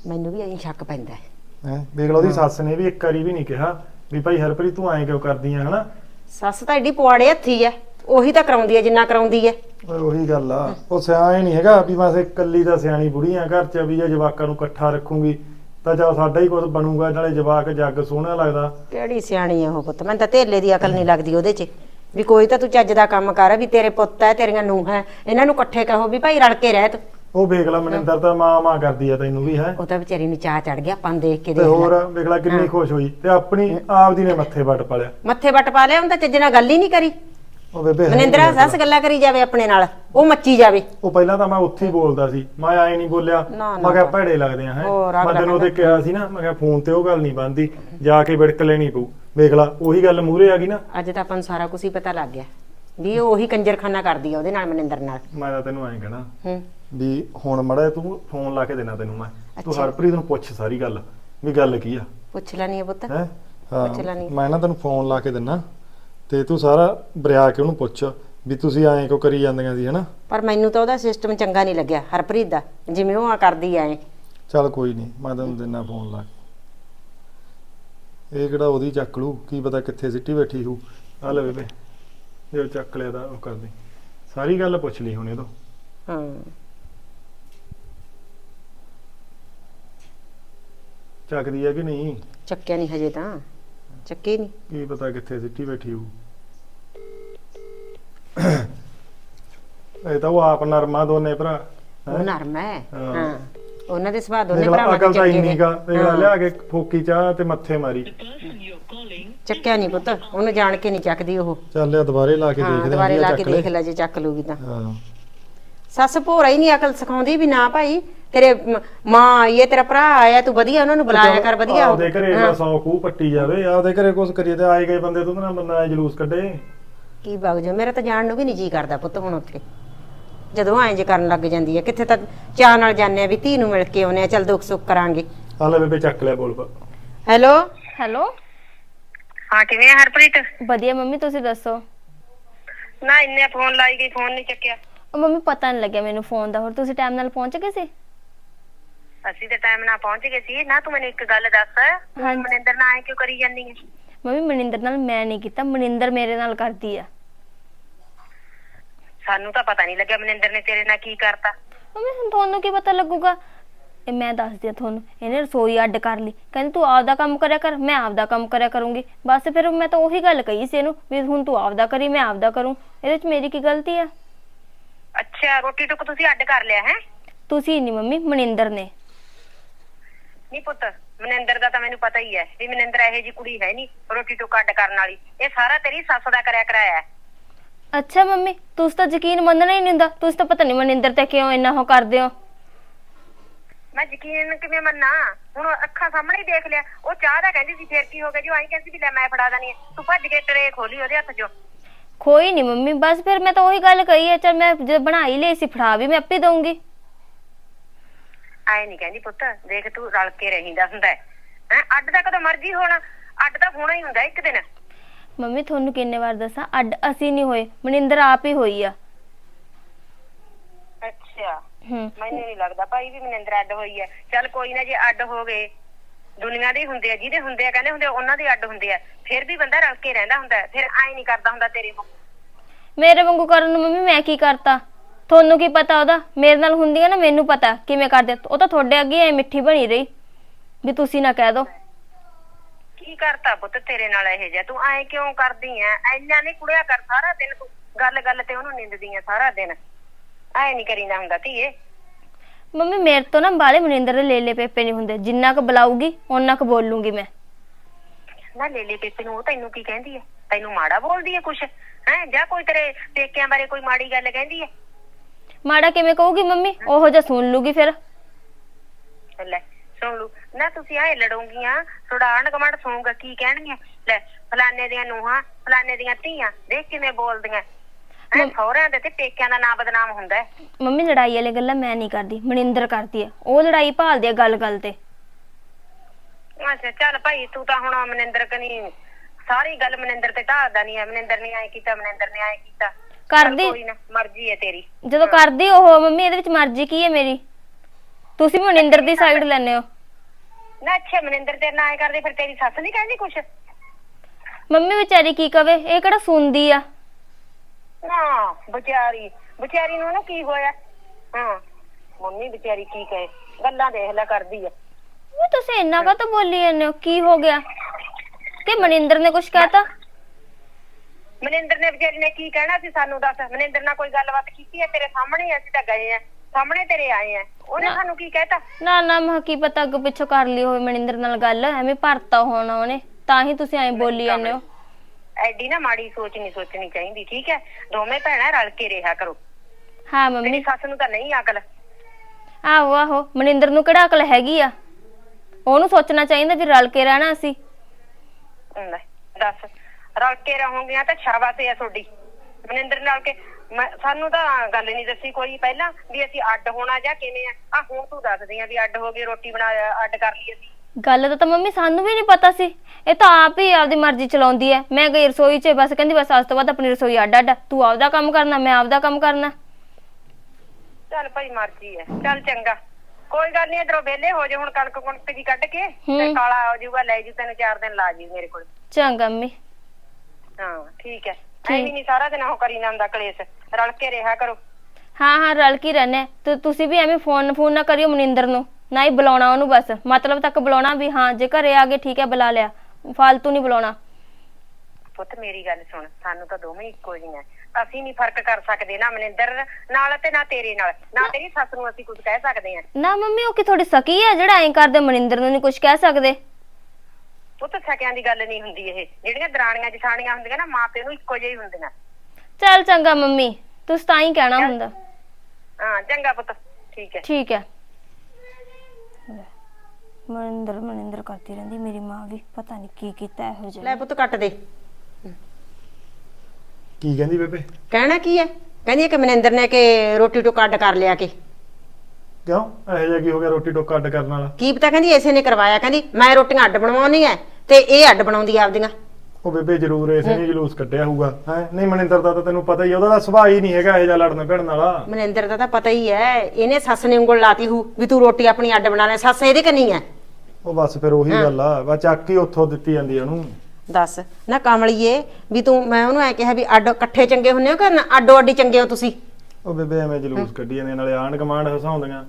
ਮੈਨੂੰ ਵੀ ਐਂ ਸ਼ੱਕ ਪੈਂਦਾ ਹੈ। ਹੈ? ਵੇਖ ਲਾ ਉਹਦੀ ਸੱਸ ਨੇ ਵੀ ਇੱਕ ਵਾਰੀ ਵੀ ਨਹੀਂ ਕਿਹਾ ਵੀ ਭਾਈ ਹਰਪ੍ਰੀਤ ਤੂੰ ਐਂ ਕਿਉਂ ਕਰਦੀ ਆ ਹਨਾ? ਸੱਸ ਤਾਂ ਏਡੀ ਪੁਆੜੇ ਹੱਥੀ ਹੈ। ਉਹੀ ਤਾਂ ਕਰਾਉਂਦੀ ਹੈ ਜਿੰਨਾ ਕਰਾਉਂਦੀ ਹੈ। ਓਏ ਉਹੀ ਗੱਲ ਆ। ਉਹ ਸਿਆਣਾ ਹੀ ਨਹੀਂ ਹੈਗਾ ਵੀ ਬਸ ਇਕੱਲੀ ਤਾਂ ਸਿਆਣੀ ਬੁੜੀ ਆ ਘਰ ਚ ਵੀ ਜੇ ਜਵਾਕਾਂ ਨੂੰ ਇਕੱਠਾ ਰੱਖੂਗੀ ਤਾਂ ਚਾ ਸਾਡਾ ਹੀ ਕੁਝ ਬਣੂਗਾ ਨਾਲੇ ਜਵਾਕ ਜੱਗ ਸੋਹਣਾ ਲੱਗਦਾ। ਕਿਹੜੀ ਸਿਆਣੀ ਆ ਉਹ ਪੁੱਤ? ਮੈਨੂੰ ਤਾਂ ਧੇਲੇ ਦੀ ਅਕਲ ਨਹੀਂ ਲੱਗਦੀ ਉਹਦੇ 'ਚ। ਵੀ ਕੋਈ ਤਾਂ ਤੂੰ ਚੱਜ ਦਾ ਕੰਮ ਕਰ ਵੀ ਤੇਰੇ ਪੁੱਤ ਹੈ ਤੇਰੀਆਂ ਨੂੰਹ ਹੈ ਇਹਨਾਂ ਨੂੰ ਇਕੱਠੇ ਕਹੋ ਵੀ ਭਾਈ ਰਲ ਕੇ ਰਹਿ ਤੂੰ। ਉਹ ਵੇਖ ਲਾ ਮਨਿੰਦਰ ਤਾਂ ਮਾਂ ਮਾਂ ਕਰਦੀ ਆ ਤੈਨੂੰ ਵੀ ਹੈ। ਉਹ ਤਾਂ ਵਿਚਾਰੀ ਨੂੰ ਚਾਹ ਚੜ ਗਿਆ ਆਪਾਂ ਨੂੰ ਦੇਖ ਕੇ ਤੇ ਦੇਖ ਹੋਰ ਲੈ। ਵੇਖ ਲਾ ਕਿੰਨੀ ਖੁਸ਼ ਹੋਈ ਤੇ ਆਪਣੀ ਆਪ ਦੀ ਨੇ ਮੱਥੇ ਵੱਟ ਪਾਲਿਆ। ਮੱਥੇ ਵੱਟ ਪਾ ਲਿਆ ਤਾਂ ਚੱਜ ਨਾਲ ਗੱਲ ਹੀ ਨਹੀਂ ਕਰੀ। ਉਹ ਬੇਬੇ ਹੈ ਮਨਿੰਦਰਾ ਹੀ ਨਹੀਂ ਸੱਸ ਗੱਲਾਂ ਕਰੀ ਜਾਵੇ ਆਪਣੇ ਨਾਲ। ਉਹ ਮੱਚੀ ਜਾਵੇ। ਉਹ ਪਹਿਲਾਂ ਤਾਂ ਮੈਂ ਉੱਥੇ ਹੀ ਬੋਲਦਾ ਸੀ। ਮੈਂ ਐ ਨਹੀਂ ਬੋਲਿਆ। ਨਾ, ਮੈਂ ਕਿਹਾ। ਭੈੜੇ ਲੱਗਦੇ ਆ ਹੈ। ਹੋਰ ਮੈਂ ਤੈਨੂੰ ਉਹਦੇ ਕਿਹਾ ਸੀ ਨਾ ਮੈਂ ਕਿਹਾ ਫੋਨ ਤੇ ਉਹ ਗੱਲ ਨਹੀਂ ਬੰਦੀ ਜਾ ਕੇ ਵਿੜਕ ਲੈਣੀ ਪਊ। ਵੇਖ ਲਾ ਉਹੀ ਗੱਲ ਮੂਹਰੇ ਆ ਗਈ ਨਾ। ਅੱਜ ਤਾਂ ਆਪਾਂ ਨੂੰ ਸਾਰਾ ਕੁਝ ਹੀ ਪਤਾ ਲੱਗ ਗਿਆ। ਵੀ ਉਹ ਉਹੀ ਕੰਜਰਖਾਨਾ ਕਰਦੀ ਆ ਉਹਦੇ ਨਾਲ ਮਨਿੰਦਰ ਨਾਲ। ਮੈਂ ਤਾਂ ਤੈਨੂੰ ਐਂ ਕਹਿਣਾ ਹੂੰ। ਵੀ ਹੁਣ ਮੜਾ ਤੂੰ ਫੋਨ ਲਾ ਕੇ ਦੇਣਾ ਤੈਨੂੰ ਮੈਂ। ਤੂੰ ਅੱਛਾ। ਹਰਪ੍ਰੀਤ ਨੂੰ ਪੁੱਛ ਸਾਰੀ ਗੱਲ ਵੀ ਗੱਲ ਕੀ ਆ? ਪੁੱਛ ਲੈਣੀ ਆ ਪੁੱਤ। ਹੈ? ਪੁੱਛ ਲੈਣੀ ਮੈਂ ਨਾ ਤੈਨੂੰ ਫੋਨ ਲਾ ਕੇ ਦਿੰਨਾ। ਤੇ ਤੂੰ ਸਾਰਾ ਬਰਿਆ ਕੇ ਉਹਨੂੰ ਪੁੱਛ ਵੀ ਤੁਸੀਂ ਐਂ ਕਿਉਂ ਕਰੀ ਜਾਂਦੀਆਂ ਸੀ ਹਨਾ? ਪਰ ਮੈਨੂੰ ਤਾਂ ਉਹਦਾ ਸਿਸਟਮ ਚੰਗਾ ਨਹੀਂ ਲੱਗਿਆ ਹਰਪ੍ਰੀਤ ਦਾ। ਜਿਵੇਂ ਉਹ ਆ ਕਰਦੀ ਐ। ਚੱਲ ਕੋਈ ਨਹੀਂ ਮੈਂ ਤੈਨੂੰ ਦਿੰਨਾ ਫੋਨ ਲਾ ਕੇ। ਇਹ ਕਿਹੜਾ ਉਹਦੀ ਚੱਕ ਲੂ ਕੀ ਪਤਾ ਕਿੱਥੇ ਸਿੱਟੀ ਬੈਠੀ ਹੂ ਆ ਲੈ ਬੇਬੇ ਜੇ ਚੱਕ ਲਿਆ ਤਾਂ ਉਹ ਕਰ ਦੇ। ਸਾਰੀ ਗੱਲ ਪੁੱਛ ਲਈ ਹੁਣ ਇਹ ਤੋਂ। ਹਾਂ। ਚੱਕਦੀ ਹੈ ਕਿ ਨਹੀਂ? ਚੱਕਿਆ ਨਹੀਂ ਹਜੇ ਤਾਂ। ਚੱਕੇ ਨਹੀਂ ਕੀ ਪਤਾ ਕਿੱਥੇ ਸਿੱਟੀ ਬੈਠੀ ਹੋਊ। ਇਹ ਤਾਂ ਉਹ ਆਪ ਨਰਮਾ ਦੋਨੇ ਭਰਾ ਉਹ ਨਰਮ ਹੈ ਹਾਂ। ਹਾਂ। ਉਹਨਾਂ ਦੇ ਸੁਭਾਅ ਦੋਨੇ ਦੇਖ ਲਾ ਭਰਾਵਾਂ ਅਕਲ ਦੇ ਤਾਂ ਚੰਗੇ ਇੰਨੀ ਹਾਂ। ਲਿਆ ਕੇ ਫੋਕੀ ਚਾਹ ਤੇ ਮੱਥੇ ਮਾਰੀ। ਚੱਕਿਆ ਨਹੀਂ ਪੁੱਤ। ਉਹਨੂੰ ਜਾਣ ਕੇ ਨਹੀਂ ਚੱਕਦੀ ਉਹ। ਚੱਲ ਲਿਆ ਦੁਬਾਰੇ ਲਾ ਕੇ ਹਾਂ ਦੇਖਦੇ ਦੁਬਾਰੇ ਲਾ ਕੇ। ਦੇਖ ਲੈ ਜੇ ਚੱਕ ਲੂਗੀ ਤਾਂ। ਹਾਂ। ਸੱਸ ਭੋਰਾ ਹੀ ਨਹੀਂ ਅਕਲ ਸਿਖਾਉਂਦੀ ਵੀ ਨਾ ਭਾਈ ਤੇਰੇ ਮ- ਮਾਂ ਆਈ ਹੈ ਤੇਰਾ ਭਰਾ ਆਇਆ ਤੂੰ ਵਧੀਆ ਉਹਨਾਂ ਨੂੰ ਬੁਲਾਇਆ ਕਰ ਵਧੀਆ। ਆਪਦੇ ਘਰੇ। ਦਾ ਸੌ ਖੂਹ ਪੱਟੀ ਜਾਵੇ ਆਪਦੇ ਘਰੇ ਕੁਛ ਕਰੀਏ ਤੇ ਆਏ ਗਏ ਬੰਦੇ ਤੋਂ ਨਾ ਬੰਦਾ ਐਂ ਜਲੂਸ ਕੱਢੇ। ਕੀ ਵਗ ਜਾ ਮੇਰਾ ਤਾਂ ਜਾਣ ਨੂੰ ਵੀ ਨਹੀਂ ਜੀ ਕਰਦਾ ਪੁੱਤ ਹੁਣ ਉੱਥੇ। ਜਦੋਂ ਐਂ ਜੇ ਕਰਨ ਲੱਗ ਜਾਂਦੀ ਹੈ ਕਿੱਥੇ ਤਾਂ ਚਾਹ ਨਾਲ ਜਾਂਦੇ ਆ ਵੀ ਧੀ ਨੂੰ ਮਿਲ ਕੇ ਆਉਨੇ ਆ ਚੱਲ ਦੁੱਖ ਸੁੱਖ ਕਰਾਂਗੇ। ਆ ਲੈ ਬੇਬੇ ਚੱਕ ਲਿਆ ਬੋਲ ਪਾ ਹੈਲੋ? ਹੈਲੋ? ਹਾਂ ਕਿਵੇਂ ਆ ਹਰਪ੍ਰੀਤ? ਵਧੀਆ ਮੰਮੀ ਤੁਸੀਂ ਦੱਸੋ? ਨਾ ਇੰਨੇ ਫੋਨ ਲਾਈ ਗਈ ਫੋਨ ਨਹੀਂ ਚੱਕਿਆ। ਉਹ ਮੰਮੀ ਪਤਾ ਨਹੀਂ ਲੱਗਿਆ ਮੈਨੂੰ ਫੋਨ ਦਾ ਹੋਰ ਤੁਸੀਂ ਟਾਈਮ ਨਾਲ ਪਹੁੰਚ ਗਏ ਸੀ? ਅਸੀਂ ਤੇ ਟਾਈਮ ਨਾਲ ਪਹੁੰਚ ਗਏ ਸੀ। ਨਾ ਤੂੰ ਮੈਨੂੰ ਇੱਕ ਗੱਲ ਦੱਸ ਹਾਂਜੀ। ਮਨਿੰਦਰ ਨਾਲ ਐ ਕਿਉਂ ਕਰੀ ਜਾਂਦੀ ਹੈ ਮੰਮੀ ਮਨਿੰਦਰ ਨਾਲ ਮੈਂ ਨਹੀਂ ਕੀਤਾ ਮਨਿੰਦਰ ਮੇਰੇ ਨਾਲ ਕਰਦੀ ਆ। ਸਾਨੂੰ ਤਾਂ ਪਤਾ ਨਹੀਂ ਲੱਗਿਆ ਮਨਿੰਦਰ ਨੇ ਤੇਰੇ ਨਾਲ ਕੀ ਕਰਤਾ। ਮੰਮੀ ਹੁਣ ਤੁਹਾਨੂੰ ਕੀ ਪਤਾ ਲੱਗੂਗਾ? ਇਹ ਮੈਂ ਦੱਸਦੀ ਆ ਤੁਹਾਨੂੰ ਇਹਨੇ ਰਸੋਈ ਅੱਡ ਕਰ ਲਈ। ਕਹਿੰਦੀ ਤੂੰ ਆਪਦਾ ਕੰਮ ਕਰਿਆ ਕਰ ਮੈਂ ਆਪਦਾ ਕੰਮ ਕਰਿਆ ਕਰੂੰਗੀ। ਬਸ ਫਿਰ ਮੈਂ ਤਾਂ ਉਹੀ ਗੱਲ ਕਹੀ ਸੀ ਇਹਨੂੰ ਵੀ ਹੁਣ ਤੂੰ ਆਪਦਾ ਕਰੀ ਮੈਂ ਆਪਦਾ ਕਰੂੰ। ਇਹਦੇ ਵਿੱਚ ਮੇਰੀ ਕੀ ਗਲਤੀ ਆ? ਅੱਛਾ ਰੋਟੀ ਟੁੱਕ ਤੁਸੀਂ ਅੱਡ ਕਰ ਲਿਆ ਹੈ? ਤੁਸੀਂ ਨਹੀਂ ਮੰਮੀ ਮਨਿੰਦਰ ਨੇ। ਨਹੀਂ ਪੁੱਤ ਮਨਿੰਦਰ ਦਾ ਤਾਂ ਮੈਨੂੰ ਪਤਾ ਹੀ ਹੈ ਵੀ ਮਨਿੰਦਰ ਇਹੋ ਜੀ ਕੁੜੀ ਹੈ ਨਹੀਂ ਰੋਟੀ ਟੁੱਕ ਅੱਡ ਕਰਨ ਵਾਲੀ। ਇਹ ਸਾਰਾ ਤੇਰੀ ਸੱਸ ਦਾ ਕਰਿਆ ਕਰਾਇਆ ਹੈ। ਅੱਛਾ ਮੰਮੀ ਤੁਸੀਂ ਤਾਂ ਯਕੀਨ ਮੰਨਣਾ ਹੀ ਨਹੀਂ ਹੁੰਦਾ। ਤੁਸੀਂ ਤਾਂ ਪਤਾ ਨਹੀਂ ਮਨਿੰਦਰ ਤੇ ਕਿਉਂ ਇੰਨਾ ਉਹ ਕਰਦੇ ਹੋ। ਮੈਂ ਯਕੀਨ ਕਿਵੇਂ ਮੰਨਾਂ? ਹੁਣ ਅੱਖਾਂ ਸਾਹਮਣੇ ਹੀ ਦੇਖ ਲਿਆ। ਉਹ ਚਾਹ ਦਾ ਕਹਿੰਦੀ ਸੀ ਫੇਰ ਕੀ ਹੋ ਗਿਆ? ਜੋ ਆਈ ਕਹਿੰਦੀ ਵੀ ਲੈ ਮੈਂ ਫੜਾ ਦਣੀ ਤੂੰ ਭੱਜ ਕੇ ਟਰੇ ਖੋਲੀ ਉਹਦੇ ਹੱਥ 'ਚੋਂ। ਕੋਈ ਨਹੀਂ ਮੰਮੀ ਬਸ ਫਿਰ ਮੈਂ ਤਾਂ ਉਹੀ ਗੱਲ ਕਹੀ ਹੈ ਚਲ ਮੈਂ ਜਦ ਬਣਾ ਹੀ ਲਈ ਸੀ ਫੜਾ ਵੀ ਮੈਂ ਆਪੇ ਦਊਂਗੀ। ਆਏ ਨਹੀਂ ਕਹਿੰਦੀ ਪੁੱਤ ਦੇਖ ਤੂੰ ਰਲ ਕੇ ਰਹਿੰਦਾ ਹੁੰਦਾ ਹੈ। ਹੈਂ, ਅੱਡ ਦਾ ਕਦੋਂ ਮਰਜ਼ੀ ਹੋਣਾ ਅੱਡ ਤਾਂ ਹੋਣਾ ਹੀ ਹੁੰਦਾ ਇੱਕ ਦਿਨ। ਮੰਮੀ ਤੁਹਾਨੂੰ ਕਿੰਨੇ ਵਾਰ ਦੱਸਾਂ ਅੱਡ ਅਸੀਂ ਨਹੀਂ ਹੋਏ ਮਨਿੰਦਰ ਆਪ ਹੀ ਹੋਈ ਆ। ਅੱਛਾ ਹੂੰ। ਮੈਨੂੰ ਨਹੀਂ ਲੱਗਦਾ ਭਾਈ ਵੀ ਮਨਿੰਦਰ ਅੱਡ ਹੋਈ ਹੈ ਚੱਲ ਕੋਈ ਨਾ ਜੇ ਅੱਡ ਹੋ ਗਏ ਦੁਨੀਆ ਦੇ ਹੁੰਦੇ ਆ ਜਿਹਦੇ ਹੁੰਦੇ ਆ ਕਹਿੰਦੇ ਹੁੰਦੇ ਆ, ਉਹਨਾਂ ਦੇ ਅੱਡ ਹੁੰਦੇ ਆ। ਫਿਰ ਵੀ ਬੰਦਾ ਰਲ ਕੇ ਰਹਿੰਦਾ ਹੁੰਦਾ ਹੈ। ਫਿਰ ਐ ਨਹੀਂ ਕਰਦਾ ਹੁੰਦਾ ਤੇਰੇ ਵਾਂਗੂ। ਮੇਰੇ ਵਾਂਗੂ ਕਰਨ ਨੂੰ ਮੰਮੀ ਮੈਂ ਕੀ ਕਰਤਾ? ਤੁਹਾਨੂੰ ਕੀ ਪਤਾ ਉਹਦਾ? ਮੇਰੇ ਨਾਲ ਹੁੰਦੀ ਆ ਨਾ ਮੈਨੂੰ ਪਤਾ ਕਿਵੇਂ ਕਰਦੇ ਉਹ ਤਾਂ ਤੁਹਾਡੇ ਅੱਗੇ ਐ ਮਿੱਠੀ ਬਣੀ ਰਹੀ। ਵੀ ਤੁਸੀਂ ਨਾ ਕਹਿ ਦੋ। ਕੀ ਕਰਤਾ ਪੁੱਤ ਤੇਰੇ ਨਾਲ ਇਹ ਜਿਹਾ? ਤੂੰ ਐ ਕਿਉਂ ਕਰਦੀ ਐ? ਐਨਾ ਨਹੀਂ ਕੁੜਿਆ ਕਰ ਸਾਰਾ ਦਿਨ ਤੂੰ ਗੱਲ ਗੱਲ ਤੇ ਉਹਨੂੰ ਨਿੰਦਦੀ ਐ ਸਾਰਾ ਦਿਨ। ਐ ਨਹੀਂ ਕਰੀਦਾ ਹੁੰਦਾ ਧੀਏ। ਮੰਮੀ ਮੇਰੇ ਤੋਂ ਨਾ ਬਾਲੇ ਮਨਿੰਦਰ ਦੇ ਲੇਲੇ ਪੇਪੇ ਨਹੀਂ ਹੁੰਦੇ। ਜਿੰਨਾ ਕੁ ਬੁਲਾਊਗੀ ਓਨਾ ਕੁ ਬੋਲੂੰਗੀ ਮੈਂ। ਨਾ ਲੈ ਲੈ ਪੇਪੇ ਨੂੰ ਉਹ ਤੈਨੂੰ ਕੀ ਕਹਿੰਦੀ ਐ? ਤੈਨੂੰ ਮਾੜਾ ਬੋਲਦੀ ਐ ਕੁਛ? ਹੈ ਜਾਂ ਕੋਈ ਤੇਰੇ ਪੇਕਿਆਂ ਬਾਰੇ ਕੋਈ ਮਾੜੀ ਗੱਲ ਕਹਿੰਦੀ ਐ? ਮਾੜਾ ਕਿਵੇਂ ਕਹੂਗੀ ਮੰਮੀ? ਉਹੋ ਜਿਹਾ ਸੁਣ ਲੂਗੀ ਫਿਰ। ਲੈ ਸੁਣ ਲੂ। ਨਾ ਤੁਸੀਂ ਐ ਲੜੋਗੀਆਂ ਥੋੜਾ ਆਂਢ ਗੁਆਂਢ ਸੁਣੂਗਾ ਕੀ ਕਹਿਣਗੇ ਲੈ ਫਲਾਣੇ ਦੀਆਂ ਨੂੰਹਾਂ ਫਲਾਣੇ ਦੀਆਂ ਧੀਆਂ ਦੇਖ ਕਿਵੇਂ ਬੋਲਦੀਆਂ। ਐ ਸਹੁਰਿਆਂ ਦੇ ਤੇ ਪੇਕਿਆਂ ਦਾ ਨਾਂ ਬਦਨਾਮ ਹੁੰਦਾ ਹੈ। ਮੰਮੀ ਲੜਾਈ ਵਾਲੀ ਗੱਲਾਂ ਮੈਂ ਨਹੀਂ ਕਰਦੀ। ਮਨਿੰਦਰ ਕਰਦੀ ਹੈ। ਉਹ ਲੜਾਈ ਭਾਲਦੀ ਹੈ ਗੱਲ ਗੱਲ ਤੇ। ਅੱਛਾ ਚੱਲ ਭਾਈ ਤੂੰ ਤਾਂ ਹੁਣ ਮਨਿੰਦਰ ਕਨੀ ਸਾਰੀ ਗੱਲ ਮਨਿੰਦਰ ਤੇ ਢਾਹਦਾ ਨਹੀਂ ਐ ਮਨਿੰਦਰ ਨੇ ਐ ਕੀਤਾ ਮਨਿੰਦਰ ਨੇ ਐ ਕੀਤਾ। ਚੱਲ ਕਰਦੀ। ਕੋਈ ਨਾ ਮਰਜ਼ੀ ਹੈ ਤੇਰੀ। ਜਦੋਂ ਕਰਦੀ ਉਹ ਮੰਮੀ ਇਹਦੇ ਵਿੱਚ ਮਰਜ਼ੀ ਕੀ ਹੈ ਮੇਰੀ? ਤੁਸੀਂ ਮਨਿੰਦਰ ਦੀ ਸਾਈਡ ਲੈਨੇ ਹੋ। ਨਾ ਅੱਛਾ ਮਨਿੰਦਰ ਤੇਰੇ ਨਾਲ ਐ ਕਰਦੇ ਫਿਰ ਤੇਰੀ ਸੱਸ ਨਹੀਂ ਕਹਿੰਦੀ ਕੁਛ? ਮੰਮੀ ਵਿਚਾਰੀ ਕੀ ਕਵੇ? ਇਹ ਕਿਹੜਾ ਸੁਣਦੀ ਆ? ਨਾ ਵਿਚਾਰੀ ਵਿਚਾਰੀ ਨੂੰ ਨਾ ਕੀ ਹੋਇਆ? ਹਾਂ ਮੰਮੀ ਵਿਚਾਰੀ ਕੀ ਕਹੇ? ਗੱਲਾਂ ਦੇਖ ਲੈ ਕਰਦੀ ਆ। ਉਹ ਤੁਸੀਂ ਇੰਨਾ ਕਾ ਬੋਲੀ ਜਾਂਦੇ ਹੋ? ਕੀ ਹੋ ਗਿਆ? ਕਿ ਮਨਿੰਦਰ ਨੇ ਕੁਝ ਕਹਿਤਾ? ਮਨਿੰਦਰ ਨੇ ਵਿਚਾਰੀ ਨੇ ਕੀ ਕਹਿਣਾ ਸੀ ਸਾਨੂੰ ਦੱਸ? ਮਨਿੰਦਰ ਨਾਲ ਕੋਈ ਗੱਲਬਾਤ ਕੀਤੀ ਹੈ? ਤੇਰੇ ਸਾਹਮਣੇ ਅਸੀਂ ਤਾਂ ਗਏ ਆ। ਸਾਹਮਣੇ ਤੇਰੇ ਆਏ ਆ। ਉਹਨੇ ਸਾਨੂੰ ਕੀ ਕਹਿਤਾ? ਨਾ ਨਾ ਮੈਂ ਕੀ ਪਤਾ ਅੱਗੇ ਪਿੱਛੋਂ ਕਰ ਲਈ ਹੋਵੇ ਮਨਿੰਦਰ ਨਾਲ ਗੱਲ। ਐਵੇਂ ਭਰਤਾ ਹੋਣਾ ਉਹਨੇ। ਤਾਂ ਹੀ ਤੁਸੀਂ ਐਂ ਬੋਲੀ ਜਾਂਦੇ ਹੋ। ਐਡੀ ਨਾ ਮਾੜੀ ਸੋਚ ਨਹੀਂ ਸੋਚਣੀ ਚਾਹੀਦੀ ਠੀਕ ਹੈ? ਦੋਵੇਂ ਭੈਣਾਂ ਰਲ ਕੇ ਰਿਹਾ ਕਰੋ। ਹਾਂ ਮੇਰੀ ਮੰਮੀ ਸੱਸ ਨੂੰ ਤਾਂ ਨਹੀਂ ਅਕਲ। ਆਹੋ ਆਹੋ ਮਨਿੰਦਰ ਨੂੰ ਕਿਹੜਾ ਅਕਲ ਹੈਗੀ ਆ? ਉਹਨੂੰ ਸੋਚਣਾ ਚਾਹੀਦਾ ਵੀ ਰਲ ਕੇ ਰਹਿਣਾ ਅਸੀਂ। ਲੈ, ਦੱਸ ਰਲ ਕੇ ਰਹੋਗੀਆਂ ਤਾਂ ਸ਼ਾਬਾਸ਼ ਹੈ ਤੁਹਾਡੀ। ਮਨਿੰਦਰ ਨਾਲ ਕੇ ਮੈਂ- ਸਾਨੂੰ ਤਾਂ ਗੱਲ ਨਹੀਂ ਦੱਸੀ ਕੋਈ ਪਹਿਲਾਂ ਵੀ ਅਸੀਂ ਅੱਡ ਹੋਣਾ ਜਾਂ ਕਿਵੇਂ ਆ? ਆ ਹੁਣ ਤੂੰ ਦੱਸਦੀ ਆ ਵੀ ਅੱਡ ਹੋ ਗਏ ਰੋਟੀ ਬਣਾ ਅੱਡ ਕਰ ਲਈ ਅਸੀਂ। ਗੱਲ ਦਾ ਤਾਂ ਮੰਮੀ ਸਾਨੂੰ ਵੀ ਨਹੀਂ ਪਤਾ ਸੀ। ਇਹ ਤਾਂ ਆਪ ਹੀ ਆਪਦੀ ਮਰਜ਼ੀ ਚਲਾਉਂਦੀ ਹੈ। ਮੈਂ ਗਈ ਰਸੋਈ 'ਚ ਬਸ ਕਹਿੰਦੀ ਬਸ ਅੱਜ ਤੋਂ ਬਾਅਦ ਆਪਣੀ ਰਸੋਈ ਅੱਡ ਅੱਡ। ਤੂੰ ਆਪਦਾ ਕੰਮ ਕਰਨਾ ਮੈਂ ਆਪਦਾ ਕੰਮ ਕਰਨਾ। ਚੱਲ ਭਾਈ ਮਰਜ਼ੀ ਹੈ। ਚੱਲ ਚੰਗਾ। ਕੋਈ ਗੱਲ ਨਹੀਂ ਇਧਰੋਂ ਵਿਹਲੇ ਹੋ ਜਾ ਹੁਣ ਕਣਕ ਕੁਣਕ ਜੀ ਕੱਢ ਕੇ ਤੇ। ਕਾਲਾ ਹੋ ਜਾਊਗਾ ਲੈ ਜੂ ਤੈਨੂੰ ਚਾਰ ਦਿਨ ਲਾ ਜੀ ਮੇਰੇ ਕੋਲ। ਚੰਗਾ ਮੰਮੀ। ਹਾਂ ਠੀਕ ਹੈ। ਐਵੇਂ ਨਹੀਂ ਸਾਰਾ ਦਿਨ ਉਹ ਕਰੀ ਹੁੰਦਾ ਕਲੇਸ਼। ਰਲ ਕੇ ਰਿਹਾ ਕਰੋ। ਹਾਂ ਹਾਂ ਰਲ ਕੇ ਰਹਿਣਾ ਤੇ ਤੁਸੀਂ ਵੀ ਐਵੇਂ ਫੋਨ ਫੋਨ ਨਾ ਕਰਿਓ ਮਨਿੰਦਰ ਨੂੰ। ਨਾ ਹੀ ਬੁਲਾਉਣਾ ਉਹਨੂੰ ਬਸ। ਮਤਲਬ ਤੱਕ ਬੁਲਾਉਣਾ ਵੀ ਹਾਂ ਜੇ ਘਰੇ ਆ ਗਏ ਠੀਕ ਹੈ ਬੁਲਾ ਲਿਆ। ਫਾਲਤੂ ਨਹੀਂ ਬੁਲਾਉਣਾ। ਪੁੱਤ ਮੇਰੀ ਗੱਲ ਸੁਣ ਸਾਨੂੰ ਤਾਂ ਦੋਵੇਂ ਇੱਕੋ ਜਿਹੀਆਂ ਅਸੀਂ ਨਹੀਂ ਫ਼ਰਕ ਕਰ ਸਕਦੇ ਨਾ ਮਨਿੰਦਰ ਨਾਲ ਤੇ ਨਾ ਤੇਰੇ ਨਾਲ। ਨਾ ਤੇਰੀ ਸੱਸ ਨੂੰ ਅਸੀਂ ਕੁਝ ਕਹਿ ਸਕਦੇ ਆ ਨਾ ਮੰਮੀ ਉਹ ਕੀ ਥੋੜੀ ਸਕੀ ਹੈ ਜਿਹੜਾ ਐਂ ਕਰਦੇ ਮਨਿੰਦਰ ਨੂੰ ਨਹੀਂ ਕੁਝ ਕਹਿ ਸਕਦੇ? ਪੁੱਤ ਸਕਿਆਂ ਦੀ ਗੱਲ ਨਹੀਂ ਹੁੰਦੀ ਇਹ। ਜਿਹੜੀਆਂ ਦਰਾਣੀਆਂ ਜਠਾਣੀਆਂ ਹੁੰਦੀਆਂ ਨਾ ਮਾਂ ਪਿਓ ਨੂੰ ਇੱਕੋ ਜਿਹੀ ਹੁੰਦੀਆਂ ਚੱਲ ਚੰਗਾ ਮੰਮੀ ਤੁਸੀਂ ਤਾਂ ਹੀ ਕਹਿਣਾ ਹੁੰਦਾ। ਹਾਂ ਚੰਗਾ ਪੁੱਤ। ਠੀਕ ਹੈ। ਠੀਕ ਹੈ। ਮਨਿੰਦਰ ਮਨਿੰਦਰ ਕਰਦੀ ਰਹਿੰਦੀ ਮੇਰੀ ਮਾਂ ਵੀ ਪਤਾ ਨਹੀਂ ਕੀ ਕੀਤਾ ਇਹੋ ਜਿਹਾ। ਲੈ ਪੁੱਤ ਕੱਟ ਦੇ। ਕੀ ਕਹਿੰਦੀ ਬੇਬੇ? ਕਹਿਣਾ ਕੀ ਹੈ? ਕਹਿੰਦੀ ਹੈ ਕਿ ਮਨਿੰਦਰ ਨੇ ਕਿ ਰੋਟੀ ਟੁੱਕ ਅੱਡ ਕਰ ਲਿਆ ਕਿ। ਕਿਉਂ? ਇਹੋ ਜਿਹਾ ਕੀ ਹੋ ਗਿਆ ਰੋਟੀ ਟੋਕਾ ਅੱਡ ਕਰਨ ਵਾਲਾ? ਕੀ ਪਤਾ ਕਹਿੰਦੀ ਇਸੇ ਨੇ ਕਰਵਾਇਆ। ਕਹਿੰਦੀ ਮੈਂ ਰੋਟੀਆਂ ਅੱਡ ਬਣਵਾਉਣੀ ਐ ਤੇ ਇਹ ਅੱਡ ਬਣਾਉਂਦੀ ਆ ਆਪਦੀਆਂ। ਉਹ ਬੇਬੇ ਜ਼ਰੂਰ ਇਸੇ ਨੇ ਜਲੂਸ ਕੱਢਿਆ ਹੋਊਗਾ ਹੈ? ਨਹੀਂ ਮਨਿੰਦਰ ਦਾ ਤਾਂ ਤੈਨੂੰ ਪਤਾ ਹੀ ਆ, ਉਹਦਾ ਤਾਂ ਸੁਭਾਅ ਹੀ ਨਹੀਂ ਹੈਗਾ ਇਹੋ ਜਿਹਾ ਲੜਨ ਭਿੜਨ ਵਾਲਾ। ਮਨਿੰਦਰ ਦਾ ਤਾਂ ਪਤਾ ਹੀ ਐ ਇਹਨੇ ਸੱਸ ਨੇ ਉਂਗਲ ਲਾਤੀ ਹੂ ਵੀ ਤੂੰ ਰੋਟੀ ਆਪਣੀ ਅੱਡ ਬਣਾ ਲੈ ਸੱਸ ਇਹਦੇ ਕੰਨੀ ਐ ਉਹ ਬਸ ਫਿਰ ਉਹੀ ਗੱਲ ਆ ਬਸ ਚੱਕ ਹੀ ਉੱਥੋਂ ਦਿੱਤੀ ਜਾਂਦੀ ਆ ਉਹਨੂੰ। ਦੱਸ ਨਾ ਕਮਲੀਏ ਵੀ ਤੂੰ ਮੈਂ ਉਹਨੂੰ ਐ ਕਿਹਾ ਵੀ ਅੱਡ ਇਕੱਠੇ ਚੰਗੇ ਹੁੰਨੇ ਹੋ ਕਿ ਨਾ ਅੱਡੋ ਅੱਡੀ ਚੰਗੇ ਹੋ ਤੁਸੀਂ? ਉਹ ਬੇਬੇ ਐਵੇਂ ਜਲੂਸ ਕੱਢੀ ਜਾਂਦੇ ਨਾਲੇ ਆਂਢ ਕਮਾਂਡ ਹਸਾਉਂਦੀਆਂ।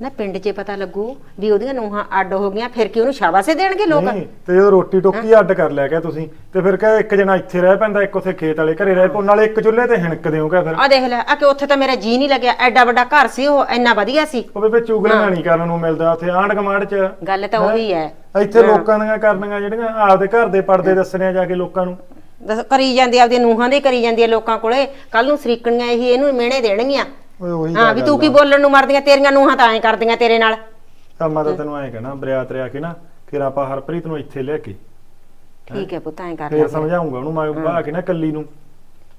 ਨਾ ਪਿੰਡ 'ਚ ਪਤਾ ਲੱਗੂ ਵੀ ਉਹਦੀਆਂ ਨੂੰਹਾਂ ਅੱਡ ਹੋ ਗਈਆਂ ਫਿਰ ਕੀ ਉਹਨੂੰ ਸ਼ਾਬਾਸ਼ੇ ਦੇਣਗੇ ਲੋਕ? ਨਹੀਂ ਤੇ ਜਦੋਂ ਰੋਟੀ ਟੋਕੀ ਅੱਡ ਕਰ ਲਿਆ ਕਿਆ ਤੁਸੀਂ ਤੇ ਫਿਰ ਕਹੇ ਇੱਕ ਜਣਾ ਇੱਥੇ ਰਹਿ ਪੈਂਦਾ ਇੱਕ ਉੱਥੇ ਖੇਤ ਵਾਲੇ ਘਰੇ ਰਹਿ ਪੋ ਨਾਲੇ ਇੱਕ ਚੁੱਲ੍ਹੇ ਤੇ ਹਿਣਕਦੇ ਹੋ ਕਿਆ ਫਿਰ। ਆ ਦੇਖ ਲੈ ਆ ਕਿ ਉੱਥੇ ਤਾਂ ਮੇਰਾ ਜੀ ਨਹੀਂ ਲੱਗਿਆ ਐਡਾ ਵੱਡਾ ਘਰ ਸੀ ਉਹ ਇੰਨਾ ਵਧੀਆ ਸੀ। ਉਹ ਬੇਬੇ ਚੁਗਲੀਆਂ ਨਹੀਂ ਕਰਨ ਨੂੰ ਮਿਲਦਾ ਉੱਥੇ ਆਂਢ ਕਮਾਂਡ ਚ। ਗੱਲ ਤਾਂ ਉਹੀ ਐ ਇੱਥੇ ਲੋਕਾਂ ਦੀਆਂ ਕਰਨੀਆਂ ਜਿਹੜੀਆਂ ਆਪਦੇ ਘਰ ਦੇ ਪਰਦੇ ਦੱਸਣੇ ਜਾ ਕੇ ਲੋਕਾਂ ਨੂੰ। ਕਰੀ ਜਾਂਦੀ ਆ, ਆਪਦੀਆਂ ਨੂੰਹਾਂ ਦੇ ਕਰੀ ਜਾਂਦੀ ਆ ਲੋਕਾਂ ਕੋਲੇ। ਕੱਲ ਨੂੰ ਸਰੀਕਣੀਆਂ ਇਹੀ ਇਹਨੂੰ ਮਿਹਣੇ ਦੇਣਗੀਆਂ। ਓਏ ਉਹੀ ਹਾਂ ਵੀ ਤੂੰ ਕੀ ਬੋਲਣ ਨੂੰ ਮਰਦੀਆਂ ਤੇਰੀਆਂ ਨੂੰਹਾਂ ਤਾਂ ਐਂ ਕਰਦੀਆਂ ਤੇਰੇ ਨਾਲ। ਤਾਂ ਮੈਂ ਤਾਂ ਤੈਨੂੰ ਐਂ ਕਹਿਣਾ ਬਰਿਆਤ ਰਿਆ ਕੇ ਨਾ ਫਿਰ ਆਪਾਂ ਹਰਪ੍ਰੀਤ ਨੂੰ ਇੱਥੇ ਲੈ ਕੇ। ਠੀਕ ਹੈ ਪੁੱਤ ਐਂ ਕਰ ਫੇਰ ਸਮਝਾਉਂਗਾ ਉਹਨੂੰ ਮੈਂ ਬਾਹ ਕੇ ਨਾ ਕੱਲੀ ਨੂੰ।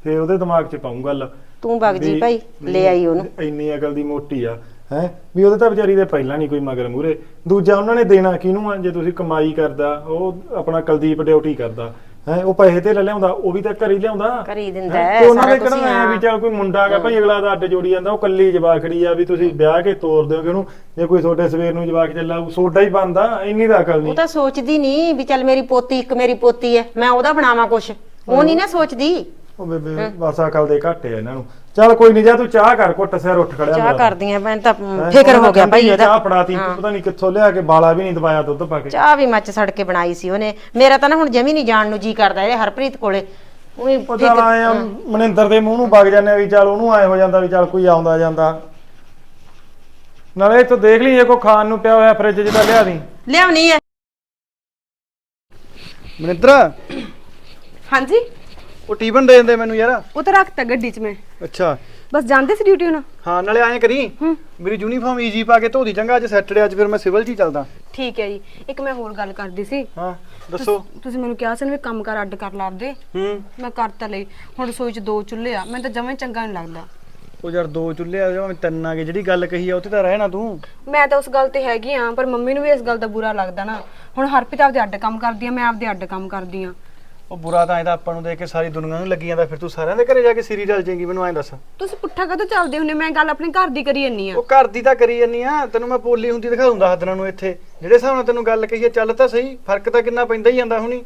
ਫੇਰ ਉਹਦੇ ਦਿਮਾਗ 'ਚ ਪਾਉਂ ਗੱਲ। ਤੂੰ ਬਗ ਜੀ ਵੀ- ਭਾਈ ਲੈ ਆਈ ਉਹਨੂੰ। ਇੰਨੀ ਅਕਲ ਦੀ ਮੋਟੀ ਆ ਹੈ? ਵੀ ਉਹਦੇ ਤਾਂ ਵਿਚਾਰੀ ਦੇ ਪਹਿਲਾਂ ਨਹੀਂ ਕੋਈ ਮਗਰ ਮੂਰੇ ਦੂਜਾ ਉਹਨਾਂ ਨੇ ਦੇਣਾ ਕਿਹਨੂੰ ਆ ਜੇ ਤੁਸੀਂ ਕਮਾਈ ਕਰਦਾ ਉਹ ਆਪਣਾ ਕੁਲਦੀਪ ਡਿਊਟੀ ਕਰਦਾ। ਹੈ ਉਹ ਪੈਸੇ ਤੇ ਲੈ ਲਿਆਉਂਦਾ ਉਹ ਵੀ ਤਾਂ ਘਰ ਹੀ ਲਿਆਉਂਦਾ। ਘਰ ਹੀ ਦਿੰਦਾ ਹੈਂ? ਹੈ, ਤੇ ਉਹਨਾਂ ਸਾਰਾ ਨੇ ਕਿਹੜਾ ਕੁਛ ਹੀ, ਐਂ ਵੀ ਚੱਲ ਕੋਈ ਮੁੰਡਾ ਹੈਗਾ ਭਾਈ ਅਗਲਾ ਦਾ ਅੱਡ ਜੋੜੀ ਜਾਂਦਾ ਉਹ ਕੱਲੀ ਜਵਾਖੜੀ ਆ ਵੀ ਤੁਸੀਂ ਵਿਆਹ ਕੇ ਤੋਰ ਦਿਓਗੇ ਉਹਨੂੰ ਜੇ ਕੋਈ ਤੁਹਾਡੇ ਸਵੇਰ ਨੂੰ ਜਵਾਕ ਚੱਲਾ ਸੋਡਾ ਹੀ ਬੰਦਾ ਇੰਨੀ ਦਾ ਅਕਲ ਉਹ ਨਹੀਂ। ਤਾਂ ਸੋਚਦੀ ਨਹੀਂ ਵੀ ਚੱਲ ਮੇਰੀ ਪੋਤੀ ਇੱਕ ਮੇਰੀ ਪੋਤੀ ਹੈ ਮੈਂ ਉਹਦਾ ਬਣਾਵਾਂ ਕੁਛ। ਉਹ ਨਹੀਂ ਨਾ ਸੋਚਦੀ। ਉਹ ਬੇਬੇ ਬਸ ਅਕਲ ਦੇ ਘੱਟ ਆ ਇਹਨਾਂ ਨੂੰ। ਚੱਲ ਕੋਈ ਨਹੀਂ ਜਾ ਤੂੰ ਚਾਹ ਕਰ ਘੁੱਟ ਸਿਰ ਉੱਠ ਖੜਿਆ ਚਾਹ ਮੇਰਾ। ਕਰਦੀਆਂ ਮੈਂ ਤਾਂ ਹੈਂ? ਫਿਕਰ ਹੋ ਗਿਆ ਭਾਈ ਠੰਡੀ ਉਹਦਾ। ਚਾਹ ਫੜਾਤੀ ਪਤਾ ਨਹੀਂ ਕਿੱਥੋਂ ਲਿਆ ਕੇ ਬਾਲਾ ਵੀ ਨਹੀਂ ਦਵਾਇਆ ਦੁੱਧ ਪਾ ਕੇ। ਚਾਹ ਵੀ ਮੱਚ ਸੜ ਕੇ ਬਣਾਈ ਸੀ ਉਹਨੇ। ਮੇਰਾ ਤਾਂ ਨਾ ਹੁਣ ਜਮੀ ਨਹੀਂ ਜਾਣ ਨੂੰ ਜੀ ਕਰਦਾ ਇਹ ਹਰਪ੍ਰੀਤ ਕੋਲੇ। ਉਹੀ ਉਹ ਚੱਲ ਆਏ ਆ ਮਨਿੰਦਰ ਦੇ ਮੂੰਹ ਨੂੰ ਵਗ ਜਾਂਦੇ ਆ ਵੀ ਚੱਲ ਉਹਨੂੰ ਆਏ ਹੋ ਜਾਂਦਾ ਵੀ ਚੱਲ ਕੋਈ ਆਉਂਦਾ ਜਾਂਦਾ। ਨਾਲੇ ਇੱਥੋਂ ਦੇਖ ਲਈ ਜੇ ਕੋਈ ਖਾਣ ਨੂੰ ਪਿਆ ਹੋਇਆ ਫ੍ਰਿਜ 'ਚ ਤਾਂ ਲਿਆ ਦੀ। ਲਿਆਉਣੀ ਹੈ ਮਨਿੰਦਰ। ਹਾਂਜੀ? ਉਹ ਟੀਵਨ ਦੇ ਦਿੰਦੇ ਮੈਨੂੰ ਯਾਰ। ਉਹ ਤਾਂ ਰੱਖਤਾ ਗੱਡੀ 'ਚ ਮੈਂ। ਅੱਛਾ। ਬਸ ਜਾਂਦੇ ਸੀ ਡਿਊਟੀ ਹੁਣ। ਹਾਂ ਨਾਲੇ ਐਂ ਕਰੀ। ਮੇਰੀ ਯੂਨੀਫਾਰਮ ਈਜੀ ਪਾ ਕੇ ਧੋਦੀ ਚੰਗਾ ਅੱਜ ਸੈਟਰਡੇ ਅੱਜ ਫਿਰ ਮੈਂ ਸਿਵਲ 'ਚ ਹੀ ਚੱਲਦਾ। ਠੀਕ ਹੈ ਜੀ। ਇੱਕ ਮੈਂ ਹੋਰ ਗੱਲ ਕਰਦੀ ਸੀ। ਹਾਂ ਦੱਸੋ। ਤੁਸੀਂ ਮੈਨੂੰ ਕਿਹਾ ਸੀ ਨਾ ਵੀ ਕੰਮ ਕਰ ਅੱਡ ਕਰ ਲਾਪਦੇ ਹੂੰ। ਮੈਂ ਕਰ ਤਾਂ ਲਈ। ਹੁਣ ਰਸੋਈ 'ਚ ਦੋ ਚੁੱਲ੍ਹੇ ਆ। ਮੈਨੂੰ ਤਾਂ ਜਮਾਂ ਹੀ ਚੰਗਾ ਨਹੀਂ ਲੱਗਦਾ। ਉਹ ਯਾਰ ਦੋ ਚੁੱਲ੍ਹੇ ਆ ਜਿਵੇਂ ਤਿੰਨ ਆ ਗਏ ਜਿਹੜੀ ਗੱਲ ਕਹੀ ਆ ਉੱਥੇ ਤਾਂ ਰਹਿ ਨਾ ਤੂੰ। ਮੈਂ ਤਾਂ ਉਸ ਗੱਲ ਤੇ ਹੈਗੀ ਆ ਪਰ ਮੰਮੀ ਨੂੰ ਵੀ ਇਸ ਗੱਲ ਦਾ ਬੁਰਾ ਲੱਗਦਾ ਨਾ। ਹੁਣ ਹਰਪ੍ਰੀਤ ਆਪਦੇ ਅੱਡ ਕੰਮ ਕਰਦੀ ਆ ਮੈਂ ਆਪਦੇ ਅੱਡ ਕੰਮ ਕਰਦੀ ਆ। ਉਹ ਬੁਰਾ ਤਾਂ ਇਹਦਾ ਆਪਾਂ ਨੂੰ ਦੇਖ ਕੇ ਸਾਰੀ ਦੁਨੀਆ ਨੂੰ ਲੱਗੀ ਜਾਂਦਾ ਫਿਰ ਤੂੰ ਸਾਰਿਆਂ ਦੇ ਘਰੇ ਜਾ ਕੇ ਸਿਰੀ ਰਲ ਜਾਏਗੀ ਮੈਨੂੰ ਐਂ ਦੱਸ। ਤੁਸੀਂ ਪੁੱਠਾ ਕਦੋਂ ਚੱਲਦੇ ਹੁੰਦੇ ਮੈਂ ਗੱਲ ਆਪਣੇ ਘਰ ਦੀ ਕਰੀ ਜੰਨੀ ਆ ਉਹ ਘਰ ਦੀ ਤਾਂ ਕਰੀ ਜੰਨੀ ਆ ਤੈਨੂੰ ਮੈਂ ਪੋਲੀ ਹੁੰਦੀ ਦਿਖਾ ਦੂੰਦਾ ਹੱਦਰਾਂ ਨੂੰ ਇੱਥੇ। ਜਿਹੜੇ ਹਿਸਾਬ ਨਾਲ ਤੈਨੂੰ ਗੱਲ ਕਹੀ ਆ ਚੱਲ ਤਾਂ ਸਹੀ ਫ਼ਰਕ ਤਾਂ ਕਿੰਨਾ ਪੈਂਦਾ ਹੀ ਜਾਂਦਾ ਹੁਣੀ।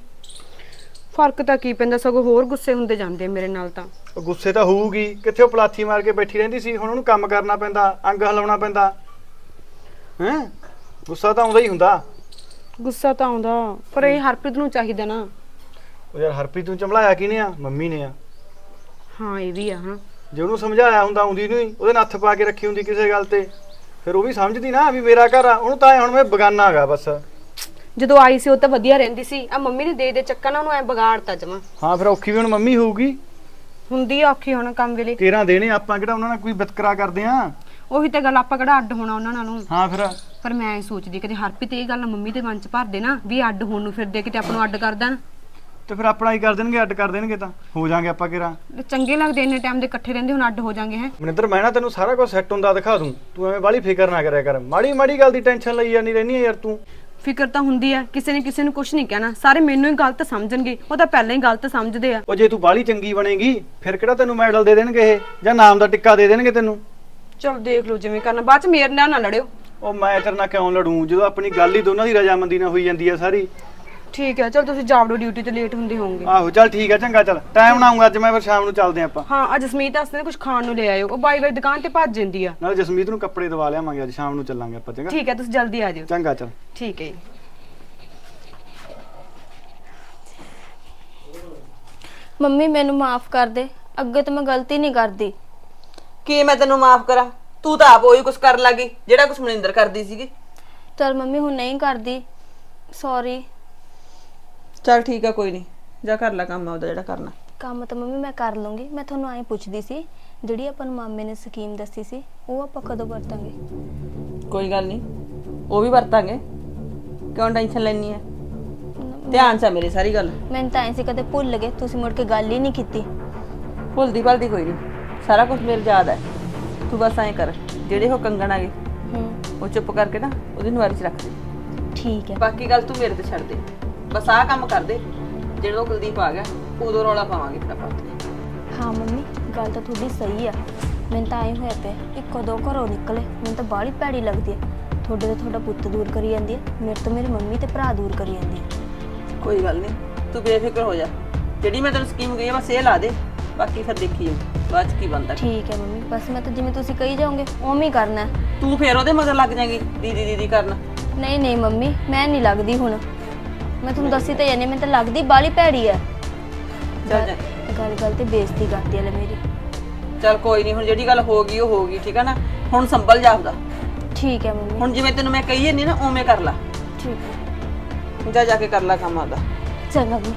ਫ਼ਰਕ ਤਾਂ ਕੀ ਪੈਂਦਾ? ਸਗੋਂ ਹੋਰ ਗੁੱਸੇ ਹੁੰਦੇ ਜਾਂਦੇ ਆ ਮੇਰੇ ਨਾਲ ਤਾਂ। ਉਹ ਗੁੱਸੇ ਤਾਂ ਹੋਊਗੀ ਕਿੱਥੇ ਉਹ ਪਲਾਥੀ ਮਾਰ ਕੇ ਬੈਠੀ ਰਹਿੰਦੀ ਸੀ ਹੁਣ ਉਹਨੂੰ ਕੰਮ ਕਰਨਾ ਪੈਂਦਾ ਅੰਗ ਹਿਲਾਉਣਾ ਪੈਂਦਾ। ਹੈਂ? ਗੁੱਸਾ ਤਾਂ ਆਉਂਦਾ ਹੀ ਹੁੰਦਾ। ਗੁੱਸਾ ਤਾਂ ਆਉਂਦਾ ਪਰ ਇਹ ਹਰਪ੍ਰੀਤ ਨੂੰ ਚਾਹੀਦਾ ਨਾ। ਉਹ ਯਾਰ ਹਰਪ੍ਰੀਤ ਨੂੰ ਚਮਲਾਇਆ ਕਿਹਨੇ ਆ? ਮੰਮੀ ਨੇ ਆ। ਹਾਂ ਇਹ ਵੀ ਆ ਹਾਂ ਜੇ ਉਹਨੂੰ ਸਮਝਾਇਆ ਹੁੰਦਾ ਆਉਂਦੀ ਨੂੰ। ਹੀ ਉਹਦੇ ਨੱਥ ਪਾ ਕੇ ਰੱਖੀ ਹੁੰਦੀ ਕਿਸੇ ਗੱਲ ਤੇ। ਫਿਰ ਉਹ ਵੀ ਸਮਝਦੀ ਨਾ ਵੀ ਮੇਰਾ ਘਰ ਆ। ਉਹਨੂੰ ਤਾਂ ਐਂ ਹੁਣ ਮੈਂ ਬਗਾਨਾ ਹੈਗਾ ਬਸ। ਜਦੋਂ ਆਈ ਸੀ ਉਹ ਤਾਂ ਵਧੀਆ ਰਹਿੰਦੀ ਸੀ। ਆ ਮੰਮੀ ਨੇ ਦੇ ਦੇ ਚੱਕਾ ਨਾ ਉਹਨੂੰ ਐ ਵਿਗਾੜਤਾ ਜਮਾ। ਹਾਂ ਫਿਰ ਔਖੀ ਵੀ ਹੁਣ ਮੰਮੀ ਹੋਊਗੀ। ਹੁੰਦੀ ਆ ਔਖੀ ਹੁਣ ਕੰਮ ਵੇਲੇ। ਕੇਰਾਂ ਦੇਣੇ ਆਪਾਂ ਕਿਹੜਾ ਉਹਨਾਂ ਨਾਲ ਕੋਈ ਵਿਤਕਰਾ ਕਰਦੇ ਆ? ਉਹੀ ਤਾਂ ਗੱਲ ਆਪਾਂ ਕਿਹੜਾ ਅੱਡ ਹੋਣਾ ਉਹਨਾਂ ਨਾਲੋਂ। ਹਾਂ ਫਿਰ। ਪਰ ਮੈਂ ਇਹ ਸੋਚਦੀ ਕਦੇ ਹਰਪ੍ਰੀਤ ਇਹ ਗੱਲ ਮੰਮੀ ਦੇ ਮਨ ਚ ਭਰ ਦੇ ਨਾ ਵੀ ਅੱਡ ਹੋਣ ਨੂੰ ਫਿਰਦੇ ਕਿਤੇ ਆਪਾਂ ਨੂੰ ਅੱਡ ਕਰ ਦੇਣ। ਤੇ ਫਿਰ ਆਪਣਾ ਹੀ ਕਰ ਦੇਣਗੇ ਅੱਡ ਕਰ ਦੇਣਗੇ ਤਾਂ। ਹੋ ਜਾਾਂਗੇ ਆਪਾਂ ਕੇਰਾਂ। ਚੰਗੇ ਲੱਗਦੇ ਇੰਨੇ ਟਾਈਮ ਦੇ ਇਕੱਠੇ ਰਹਿੰਦੇ ਹੁਣ ਅੱਡ ਹੋ ਜਾਾਂਗੇ ਹੈ। ਮਨਿੰਦਰ ਮੈਂ ਨਾ ਤੈਨੂੰ ਸਾਰਾ ਕੁਝ ਸੈੱਟ ਹੁੰਦਾ ਦਿਖਾ ਦੂੰ। ਤੂੰ ਐਵੇਂ ਬਾਲੀ ਫਿਕਰ ਨਾ ਕਰਿਆ ਕਰ। ਮਾੜੀ ਮਾੜੀ ਗੱਲ ਦੀ ਟੈਨਸ਼ਨ ਲਈ ਜਾਂਦੀ ਰਹਿਨੀ ਆ ਯਾਰ ਤੂੰ। ਫਿਕਰ ਤਾਂ ਹੁੰਦੀ ਆ ਕਿਸੇ ਨੇ ਕਿਸੇ ਨੂੰ ਕੁਝ ਨਹੀਂ ਕਹਿਣਾ। ਸਾਰੇ ਮੈਨੂੰ ਹੀ ਗਲਤ ਸਮਝਣਗੇ ਉਹ ਤਾਂ ਪਹਿਲਾਂ ਹੀ ਗਲਤ ਸਮਝਦੇ ਆ। ਉਹ ਜੇ ਤੂੰ ਬਾਲੀ ਚੰਗੀ ਬਣੇਗੀ ਫਿਰ ਕਿਹੜਾ ਤੈਨੂੰ ਮੈਡਲ ਦੇ ਦੇਣਗੇ ਇਹ? ਜਾਂ ਨਾਮ ਦਾ ਟਿੱਕਾ ਦੇ ਦੇਣਗੇ ਤੈਨੂੰ? ਚਲ ਦੇਖ ਲਓ ਜਿਵੇਂ ਕਰਨਾ ਬਾਅਦ ਚ ਮੇਰੇ ਨਾਲ ਨਾ ਲੜਿਓ। ਉਹ ਮੈਂ ਤੇਰੇ ਨਾਲ ਕਿਉਂ ਲੜੂੰ? ਜਦੋਂ ਆਪਣੀ ਗੱਲ ਹੀ ਦੋਨਾਂ ਦੀ ਰਜਾਮੰਦੀ ਨਾਲ ਹੋਈ ਜਾਂਦੀ ਆ ਸਾਰੀ। ਠੀਕ ਹੈ ਚਲ ਤੁਸੀਂ ਜਾਵੜੋ ਡਿਊਟੀ ਤੇ ਲੇਟ ਹੁੰਦੇ ਹੋਵੋਗੇ। ਆਹੋ ਚੱਲ ਠੀਕ ਆ ਚੰਗਾ ਚੱਲ। ਟਾਈਮ ਨਾਲ ਆਉਂਗਾ ਅੱਜ ਮੈਂ ਫਿਰ ਸ਼ਾਮ ਨੂੰ ਚੱਲਦੇ ਆਪਾਂ। ਹਾਂ ਅੱਜ ਜਸਮੀਤ ਦੱਸਦੇ ਨੇ ਕੁਝ ਖਾਣ ਨੂੰ ਲੈ ਆਇਓ। ਉਹ ਬਾਈ ਬਾਈ ਦੁਕਾਨ ਤੇ ਭੱਜ ਜਾਂਦੀ ਆ। ਨਾਲ ਜਸਮੀਤ ਨੂੰ ਕੱਪੜੇ ਦਵਾ ਲਿਆਵਾਂਗੇ ਅੱਜ ਸ਼ਾਮ ਨੂੰ ਚੱਲਾਂਗੇ ਆਪਾਂ ਚੰਗਾ? ਠੀਕ ਹੈ ਤੁਸੀਂ ਜਲਦੀ ਆ ਜਿਓ। ਚੰਗਾ ਚੱਲ। ਠੀਕ ਹੈ ਜੀ। ਮੰਮੀ ਮੈਨੂੰ ਮਾਫ ਕਰ ਦੇ। ਅੱਗੇ ਤੋਂ ਮੈਂ ਗਲਤੀ ਨਹੀਂ ਕਰਦੀ। ਕੀ ਮੈਂ ਤੈਨੂੰ ਮਾਫ ਕਰਾਂ? ਤੂੰ ਤਾਂ ਆਪ ਉਹੀ ਕੁਛ ਕਰਨ ਲੱਗੀ ਜਿਹੜਾ ਕੁਛ ਮਨਿੰਦਰ ਕਰਦੀ ਸੀਗੀ। ਚਲ ਮੰਮੀ ਹੁਣ ਨਹੀਂ ਕਰਦੀ। ਸੌਰੀ ਚੱਲ ਠੀਕ ਆ ਕੋਈ ਨਹੀਂ ਜਾ ਕਰ ਲੈ ਕੰਮ ਆਪਦਾ ਜਿਹੜਾ ਕਰਨਾ। ਕੰਮ ਤਾਂ ਮੰਮੀ ਮੈਂ ਕਰ ਲੂੰਗੀ। ਮੈਂ ਤੁਹਾਨੂੰ ਐਂ ਪੁੱਛਦੀ ਸੀ ਜਿਹੜੀ ਆਪਾਂ ਨੂੰ ਮਾਮੇ ਨੇ ਸਕੀਮ ਦੱਸੀ ਸੀ ਉਹ ਆਪਾਂ ਕਦੋਂ ਵਰਤਾਂਗੇ? ਕੋਈ ਗੱਲ ਨਹੀਂ ਉਹ ਵੀ ਵਰਤਾਂਗੇ। ਕਿਉਂ ਟੈਨਸ਼ਨ ਲੈਣੀ ਹੈ ਧਿਆਨ ਚ ਆ ਮੇਰੀ ਸਾਰੀ ਗੱਲ। ਮੈਨੂੰ ਤਾਂ ਐਂ ਸੀ ਕਦੇ ਭੁੱਲ ਗਏ ਤੁਸੀਂ ਮੁੜ ਕੇ ਗੱਲ ਹੀ ਨਹੀਂ ਕੀਤੀ। ਭੁੱਲਦੀ ਭਲਦੀ ਕੋਈ ਨਹੀਂ ਸਾਰਾ ਕੁਝ ਮੇਰੇ ਯਾਦ ਹੈ ਤੂੰ ਬਸ ਐਂ ਕਰ ਜਿਹੜੇ ਉਹ ਕੰਗਣ ਆਗੇ ਹੂੰ। ਉਹ ਚੁੱਪ ਕਰਕੇ ਨਾ ਉਹਦੀ ਨਵਾਰੀ ਚ ਰੱਖ ਦੇ। ਠੀਕ ਹੈ ਬਾਕੀ ਗੱਲ ਤੂੰ ਮੇਰੇ ਤੇ ਛੱਡ ਦੇ। ਬਸ ਆਹ ਕੰਮ ਕਰ ਦੇ ਜਦੋਂ ਕੁਲਦੀਪ ਆ ਗਿਆ ਉਦੋਂ ਰੌਲਾ ਪਾਵਾਂਗੇ ਆਪਾਂ। ਹਾਂ ਮੰਮੀ ਗੱਲ ਤਾਂ ਤੁਹਾਡੀ ਸਹੀ ਆ। ਮੈਨੂੰ ਤਾਂ ਐਂ ਹੋਇਆ ਪਿਆ ਕਿ ਕਦੋਂ ਘਰੋਂ ਨਿਕਲੇ ਮੈਨੂੰ ਤਾਂ ਬਾਹਲੀ ਭੈੜੀ ਲੱਗਦੀ ਹੈ ਤੁਹਾਡੇ ਤੋਂ ਤੁਹਾਡਾ ਪੁੱਤ ਦੂਰ ਕਰੀ ਜਾਂਦੀ ਹੈ ਮੇਰੇ ਤੋਂ ਮੇਰੀ ਮੰਮੀ ਤੇ ਭਰਾ ਦੂਰ ਕਰੀ ਜਾਂਦੀ ਹੈ ਕੋਈ ਗੱਲ ਨਹੀਂ ਤੂੰ ਬੇਫਿਕਰ ਹੋ ਜਾ। ਜਿਹੜੀ ਮੈਂ ਤੈਨੂੰ ਸਕੀਮ ਗਈ ਆ ਬਸ ਇਹ ਲਾ ਦੇ। ਬਾਕੀ ਫਿਰ ਦੇਖੀ ਜਾਊ ਬਾਅਦ ਚ ਕੀ ਬਣਦਾ। ਠੀਕ ਹੈ ਮੰਮੀ ਬਸ ਮੈਂ ਤਾਂ ਜਿਵੇਂ ਤੁਸੀਂ ਕਹੀ ਜਾਓਗੇ ਉਵੇਂ ਹੀ ਕਰਨਾ। ਹੈ। ਤੂੰ ਫੇਰ ਉਹਦੇ ਮਗਰ ਲੱਗ ਜਾਏਂਗੀ ਦੀਦੀ ਦੀਦੀ ਕਰਨ। ਨਹੀਂ ਨਹੀਂ ਮੰਮੀ ਮੈਂ ਨਹੀਂ ਲੱਗਦੀ ਹੁਣ। ਮੈਂ ਤੁਹਾਨੂੰ ਦੱਸੀ ਤਾਂ ਜਾਨੀ ਮੈਨੂੰ ਤਾਂ ਲੱਗਦੀ ਬਾਹਲੀ ਭੈੜੀ ਹੈ ਚੱਲ ਜਾ। ਗੱਲ ਗੱਲ ਤੇ ਬੇਇੱਜ਼ਤੀ ਕਰਦੀ ਹੈ ਲੈ ਮੇਰੀ। ਚੱਲ ਕੋਈ ਨਹੀਂ ਹੁਣ ਜਿਹੜੀ ਗੱਲ ਹੋ ਗਈ ਉਹ ਹੋ ਗਈ ਠੀਕ ਆ ਨਾ? ਹੁਣ ਸੰਭਲ ਜਾ ਆਪਦਾ। ਠੀਕ ਹੈ ਮੰਮੀ। ਹੁਣ ਜਿਵੇਂ ਤੈਨੂੰ ਮੈਂ ਕਹੀ ਨਹੀਂ ਨਾ ਉਵੇਂ ਕਰ ਲੈ। ਠੀਕ ਹੈ ਜਾ ਜਾ ਕੇ ਕਰ ਲੈ ਕੰਮ ਆਪਦਾ। ਚੰਗਾ ਮੰਮੀ।